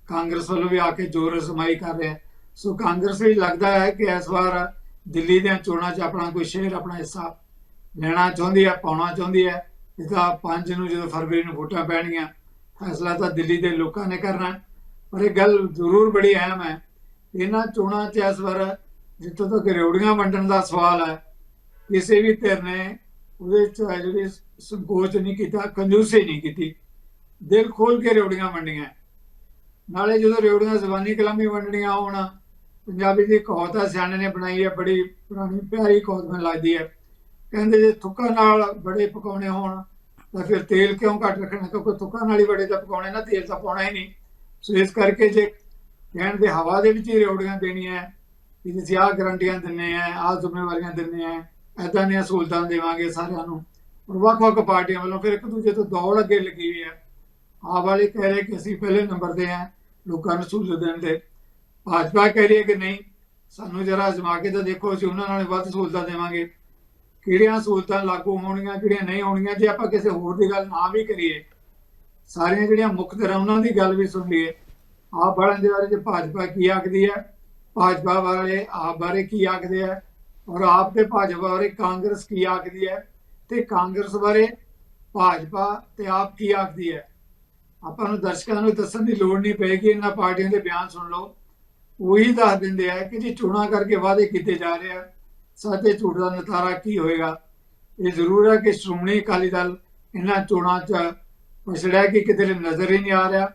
ਕਾਂਗਰਸ ਵੱਲੋਂ ਵੀ ਆ ਕੇ ਜ਼ੋਰ ਅਜ਼ਮਾਈ ਕਰ ਰਿਹਾ ਸੋ ਕਾਂਗਰਸ ਵੀ ਲੱਗਦਾ ਹੈ ਕਿ ਇਸ ਵਾਰ ਦਿੱਲੀ ਦੀਆਂ ਚੋਣਾਂ 'ਚ ਆਪਣਾ ਕੋਈ ਸ਼ੇਅਰ ਆਪਣਾ ਹਿੱਸਾ ਲੈਣਾ ਚਾਹੁੰਦੀ ਹੈ, ਪਾਉਣਾ ਚਾਹੁੰਦੀ ਹੈ। ਇਹਦਾ 5 ਨੂੰ ਜਦੋਂ ਫਰਵਰੀ ਨੂੰ ਵੋਟਾਂ ਪੈਣਗੀਆਂ, ਫੈਸਲਾ ਤਾਂ ਦਿੱਲੀ ਦੇ ਲੋਕਾਂ ਨੇ ਕਰਨਾ ਪਰ ਇਹ ਗੱਲ ਜ਼ਰੂਰ ਬੜੀ ਅਹਿਮ ਹੈ। ਇਹਨਾਂ ਚੋਣਾਂ 'ਚ ਇਸ ਵਾਰ ਜਿੱਥੋਂ ਤੱਕ ਰਿਉੜੀਆਂ ਵੰਡਣ ਦਾ ਸਵਾਲ ਹੈ, ਕਿਸੇ ਵੀ ਧਿਰ ਨੇ ਉਹਦੇ 'ਚ ਜਿਹੜੀ ਸੰਕੋਚ ਨਹੀਂ ਕੀਤਾ, ਕੰਜੂਸੀ ਨਹੀਂ ਕੀਤੀ। ਦਿਲ ਖੋਲ ਕੇ ਰਿਉੜੀਆਂ ਵੰਡੀਆਂ। ਨਾਲੇ ਜਦੋਂ ਰਿਉੜੀਆਂ ਜ਼ਬਾਨੀ ਕਲਾਮੀ ਵੰਡਣੀਆਂ ਹੋਣ, ਪੰਜਾਬੀ ਦੀ ਕਹਾਵਤ ਆ ਸਿਆਣੇ ਨੇ ਬਣਾਈ ਹੈ, ਬੜੀ ਪੁਰਾਣੀ ਪਿਆਰੀ ਕਹਾਵਤ ਮੈਨੂੰ ਲੱਗਦੀ ਹੈ। ਕਹਿੰਦੇ ਜੇ ਥੁੱਕਾਂ ਨਾਲ ਬੜੇ ਪਕਾਉਣੇ ਹੋਣ, ਤਾਂ ਫਿਰ ਤੇਲ ਕਿਉਂ ਘੱਟ ਰੱਖਣਾ? ਕਿਉਂਕਿ ਥੁੱਕਾਂ ਨਾਲ ਹੀ ਬੜੇ ਤਾਂ ਪਕਾਉਣੇ ਨਾ, ਤੇਲ ਤਾਂ ਪਾਉਣਾ ਹੀ ਨਹੀਂ। ਸੋ ਇਸ ਕਰਕੇ ਜੇ ਕਹਿਣ ਦੇ ਹਵਾ ਦੇ ਵਿੱਚ ਹੀ ਰਿਉੜੀਆਂ ਦੇਣੀਆਂ ਕਿ ਤੁਸੀਂ ਆਹ ਗਰੰਟੀਆਂ ਦਿੰਨੇ ਆ, ਆਹ ਜ਼ਿੰਮੇਵਾਰੀਆਂ ਦਿੰਨੇ ਆ ਐਦਾਂ ਦੀਆਂ ਸਹੂਲਤਾਂ ਦੇਵਾਂਗੇ ਸਾਰਿਆਂ ਨੂੰ। ਔਰ ਵੱਖ-ਵੱਖ ਪਾਰਟੀਆਂ ਵੱਲੋਂ ਫਿਰ ਇੱਕ ਦੂਜੇ ਤੋਂ ਦੌੜ ਅੱਗੇ ਲੱਗੀ ਹੋਈ ਹੈ। ਆਪ ਵਾਲੇ ਕਹਿ ਰਹੇ ਕਿ ਅਸੀਂ ਪਹਿਲੇ ਨੰਬਰ ਤੇ ਆ ਲੋਕਾਂ ਨੂੰ ਸਹੂਲਤ ਦੇਣ ਦੇ। ਭਾਜਪਾ ਕਹਿ ਰਹੀ ਹੈ ਕਿ ਨਹੀਂ, ਸਾਨੂੰ ਜਰਾ ਅਜ਼ਮਾ ਕੇ ਤਾਂ ਦੇਖੋ, ਅਸੀਂ ਉਹਨਾਂ ਨਾਲ ਵੱਧ ਸਹੂਲਤਾਂ ਦੇਵਾਂਗੇ। ਕਿਹੜੀਆਂ ਸਹੂਲਤਾਂ ਲਾਗੂ ਹੋਣਗੀਆਂ, ਕਿਹੜੀਆਂ ਨਹੀਂ ਹੋਣਗੀਆਂ, ਜੇ ਆਪਾਂ ਕਿਸੇ ਹੋਰ ਦੀ ਗੱਲ ਨਾ ਵੀ ਕਰੀਏ। ਸਾਰੀਆਂ ਜਿਹੜੀਆਂ ਮੁੱਖ ਧਿਰਾਂ, ਉਹਨਾਂ ਦੀ ਗੱਲ ਵੀ ਸੁਣ ਲਈਏ। ਆਪ ਵਾਲਿਆਂ ਦੇ ਬਾਰੇ ਜੇ ਭਾਜਪਾ ਕੀ ਆਖਦੀ ਹੈ? ਭਾਜਪਾ ਵਾਲੇ ਆਪ ਬਾਰੇ ਕੀ ਆਖਦੇ ਆ? ਔਰ ਆਪ ਤੇ ਭਾਜਪਾ ਬਾਰੇ ਕਾਂਗਰਸ ਕੀ ਆਖਦੀ ਹੈ? ਤੇ ਕਾਂਗਰਸ ਬਾਰੇ ਭਾਜਪਾ ਤੇ ਆਪ ਕੀ ਆਖਦੀ ਹੈ? ਆਪਾਂ ਨੂੰ ਦਰਸ਼ਕਾਂ ਨੂੰ ਦੱਸਣ ਦੀ ਲੋੜ ਨਹੀਂ ਪਏਗੀ, ਇਹਨਾਂ ਪਾਰਟੀਆਂ ਦੇ ਬਿਆਨ ਸੁਣ ਲਓ। ਉਹੀ ਦੱਸ ਦਿੰਦੇ ਆ ਕਿ ਜੀ ਚੋਣਾਂ ਕਰਕੇ ਵਾਅਦੇ ਕੀਤੇ ਜਾ ਰਹੇ ਆ। ਸੱਚੇ ਝੂਠ ਦਾ ਨਤਾਰਾ ਕੀ ਹੋਏਗਾ? ਇਹ ਜ਼ਰੂਰ ਹੈ ਕਿ ਸ਼੍ਰੋਮਣੀ ਅਕਾਲੀ ਦਲ ਇਹਨਾਂ ਚੋਣਾਂ 'ਚ ਪਛੜਿਆ ਕਿ ਕਿਤੇ ਨਜ਼ਰ ਹੀ ਨਹੀਂ ਆ ਰਿਹਾ।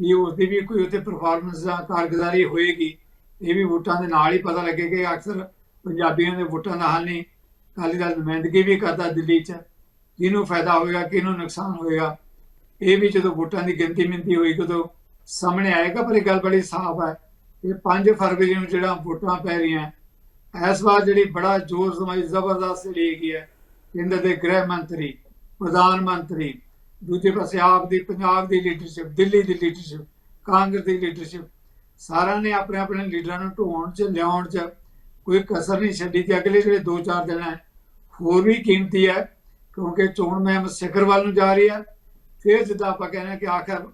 ਵੀ ਉਸਦੀ ਵੀ ਕੋਈ ਉੱਥੇ ਪਰਫਾਰਮੈਂਸ ਜਾਂ ਕਾਰਗੁਜ਼ਾਰੀ ਹੋਏਗੀ, ਇਹ ਵੀ ਵੋਟਾਂ ਦੇ ਨਾਲ ਹੀ ਪਤਾ ਲੱਗੇ ਕਿ ਅਕਸਰ ਪੰਜਾਬੀਆਂ ਦੇ ਵੋਟਾਂ ਦਾ ਹਾਲ ਨਹੀਂ, ਅਕਾਲੀ ਦਲ ਨੁਮਾਇੰਦਗੀ ਵੀ ਕਰਦਾ ਦਿੱਲੀ 'ਚ ਕਿਹਨੂੰ ਫਾਇਦਾ ਹੋਏਗਾ, ਕਿਹਨੂੰ ਨੁਕਸਾਨ ਹੋਏਗਾ। ਇਹ ਵੀ ਜਦੋਂ ਵੋਟਾਂ ਦੀ ਗਿਣਤੀ ਮਿੰਤੀ ਹੋਈ ਕਦੋਂ ਸਾਹਮਣੇ ਆਏਗਾ, ਪਰ ਇਹ ਗੱਲ ਬੜੀ ਸਾਫ਼ ਹੈ ਕਿ 5 ਫਰਵਰੀ ਨੂੰ ਜਿਹੜਾ ਵੋਟਾਂ ਪੈ ਰਹੀਆਂ, ਇਸ ਵਾਰ ਜਿਹੜੀ ਬੜਾ ਜ਼ੋਰ ਜ਼ਮਾਈ ਜ਼ਬਰਦਸਤ ਜਿਹੜੀ ਹੈਗੀ ਹੈ, ਕੇਂਦਰ ਦੇ ਗ੍ਰਹਿ ਮੰਤਰੀ, ਪ੍ਰਧਾਨ ਮੰਤਰੀ, ਦੂਜੇ ਪਾਸੇ ਆਪ ਦੀ, ਪੰਜਾਬ ਦੀ ਲੀਡਰਸ਼ਿਪ ਦਿੱਲੀ ਦੀ ਲੀਡਰਸ਼ਿਪ ਕਾਂਗਰਸ ਦੀ ਲੀਡਰਸ਼ਿਪ ਸਾਰਿਆਂ ਨੇ ਆਪਣੇ ਆਪਣੇ ਲੀਡਰਾਂ ਨੂੰ ਢੋਣ ਚ, ਲਿਆਉਣ ਚ ਕੋਈ ਕਸਰ ਨਹੀਂ ਛੱਡੀ ਤੇ ਅਗਲੇ ਜਿਹੜੇ 2-4 ਦਿਨ ਹੈ, ਹੋਰ ਵੀ ਕੀਮਤੀ ਹੈ, ਕਿਉਂਕਿ ਚੋਣ ਮਹਿਮ ਸਿਖਰ ਵੱਲ ਨੂੰ ਜਾ ਰਹੀ ਹੈ। ਫਿਰ ਜਿੱਦਾਂ ਆਪਾਂ ਕਹਿੰਦੇ ਕਿ ਆਖਰ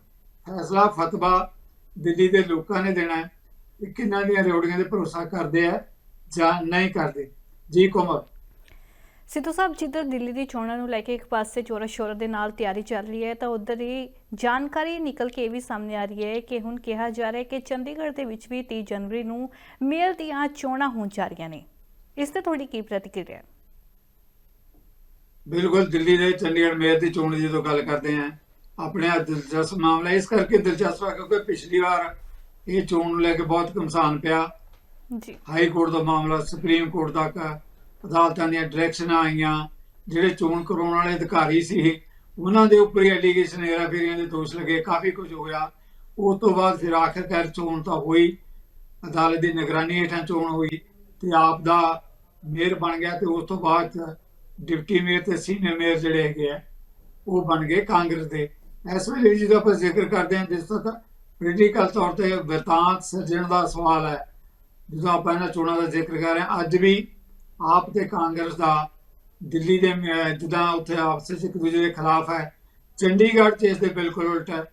ਫੈਸਲਾ, ਫਤਵਾ ਦਿੱਲੀ ਦੇ ਲੋਕਾਂ ਨੇ ਦੇਣਾ ਹੈ ਕਿ ਕਿੰਨਾਂ ਦੀਆਂ ਰਿਓੜੀਆਂ ਦੇ ਭਰੋਸਾ ਕਰਦੇ ਆ ਜਾਂ ਨਹੀਂ ਕਰਦੇ? ਜੀ ਕੋਮਲ। ਸਿੱਧੂ ਸਾਹਿਬ ਜਿੱਧਰ ਦਿੱਲੀ ਦੀ ਚੋਣਾਂ ਨੂੰ ਲੈ ਕੇ ਇੱਕ ਪਾਸੇ ਚੋਰਾ ਸ਼ੋਰ ਦੇ ਨਾਲ ਤਿਆਰੀ ਚੱਲ ਰਹੀ ਹੈ ਤਾਂ ਉਧਰ ਹੀ ਜਾਣਕਾਰੀ ਨਿਕਲ ਕੇ ਇਹ ਵੀ ਸਾਹਮਣੇ ਆ ਰਹੀ ਹੈ ਕਿ ਹੁਣ ਕਿਹਾ ਜਾ ਰਿਹਾ ਹੈ ਕਿ ਚੰਡੀਗੜ੍ਹ ਦੇ ਵਿੱਚ ਵੀ 30 ਜਨਵਰੀ ਨੂੰ ਮੇਅਰ ਦੀਆਂ ਚੋਣਾਂ ਹੋਣ ਜਾ ਰਹੀਆਂ ਨੇ। ਇਸ ਤੇ ਤੁਹਾਡੀ ਕੀ ਪ੍ਰਤੀਕਿਰਿਆ? ਹੈ ਬਿਲਕੁਲ ਦਿੱਲੀ ਦੇ ਚੰਡੀਗੜ੍ਹ ਮੇਅਰ ਦੀ ਚੋਣ ਦੀ ਜਦੋਂ ਗੱਲ ਕਰਦੇ ਆ ਆਪਣੇ ਆ ਦਿਲਚਸਪ ਮਾਮਲਾ ਇਸ ਕਰਕੇ ਦਿਲਚਸਪ ਹੈ ਕਿਉਂਕਿ ਪਿਛਲੀ ਵਾਰ ਇਹ ਚੋਣ ਨੂੰ ਲੈ ਕੇ ਬਹੁਤ ਘਮਸਾਨ ਪਿਆ। ਜੀ। ਹਾਈ ਕੋਰਟ ਦਾ ਮਾਮਲਾ ਸੁਪਰੀਮ ਕੋਰਟ ਤੱਕ ਅਦਾਲਤਾਂ ਦੀਆਂ ਡਾਇਰੈਕਸ਼ਨਾਂ ਆਈਆਂ, ਜਿਹੜੇ ਚੋਣ ਕਰਾਉਣ ਵਾਲੇ ਅਧਿਕਾਰੀ ਸੀ, ਉਹਨਾਂ ਦੇ ਉੱਪਰ ਹੀ ਐਲੀਗੇਸ਼ਨ ਹੈਰਾਫੇਰੀਆਂ ਦੇ ਦੋਸ਼ ਲੱਗੇ, ਕਾਫੀ ਕੁਝ ਹੋਇਆ ਉਸ ਤੋਂ ਬਾਅਦ ਫਿਰ ਆਖਿਰਕਾਰ ਚੋਣ ਤਾਂ ਹੋਈ, ਅਦਾਲਤ ਦੀ ਨਿਗਰਾਨੀ ਹੇਠਾਂ ਚੋਣ ਹੋਈ ਤੇ ਆਪ ਦਾ ਮੇਅਰ ਬਣ ਗਿਆ ਤੇ ਉਸ ਤੋਂ ਬਾਅਦ ਡਿਪਟੀ ਮੇਅਰ ਤੇ ਸੀਨੀਅਰ ਮੇਅਰ ਜਿਹੜੇ ਹੈਗੇ ਆ, ਉਹ ਬਣ ਗਏ ਕਾਂਗਰਸ ਦੇ। ਇਸ ਵੇਲੇ ਵੀ ਜਦੋਂ ਆਪਾਂ ਜ਼ਿਕਰ ਕਰਦੇ ਹਾਂ, ਜਿਸ ਤੱਕ ਪੋਲੀਟੀਕਲ ਤੌਰ ਤੇ ਵਰਤਾਂਤ ਸਿਰਜਣ ਦਾ ਸਵਾਲ ਹੈ ਜਦੋਂ ਆਪਾਂ ਇਹਨਾਂ ਚੋਣਾਂ ਦਾ ਜ਼ਿਕਰ ਕਰ ਰਹੇ ਹਾਂ। ਅੱਜ ਵੀ ਆਪ ਤੇ ਕਾਂਗਰਸ ਦਾ, ਦਿੱਲੀ ਦੇ ਜਿੱਦਾਂ ਉੱਥੇ ਆਪਸ ਵਿੱਚ ਇੱਕ ਦੂਜੇ ਦੇ ਖਿਲਾਫ ਹੈ। ਚੰਡੀਗੜ੍ਹ 'ਚ ਇਸ ਦੇ ਬਿਲਕੁਲ ਉਲਟ ਹੈ।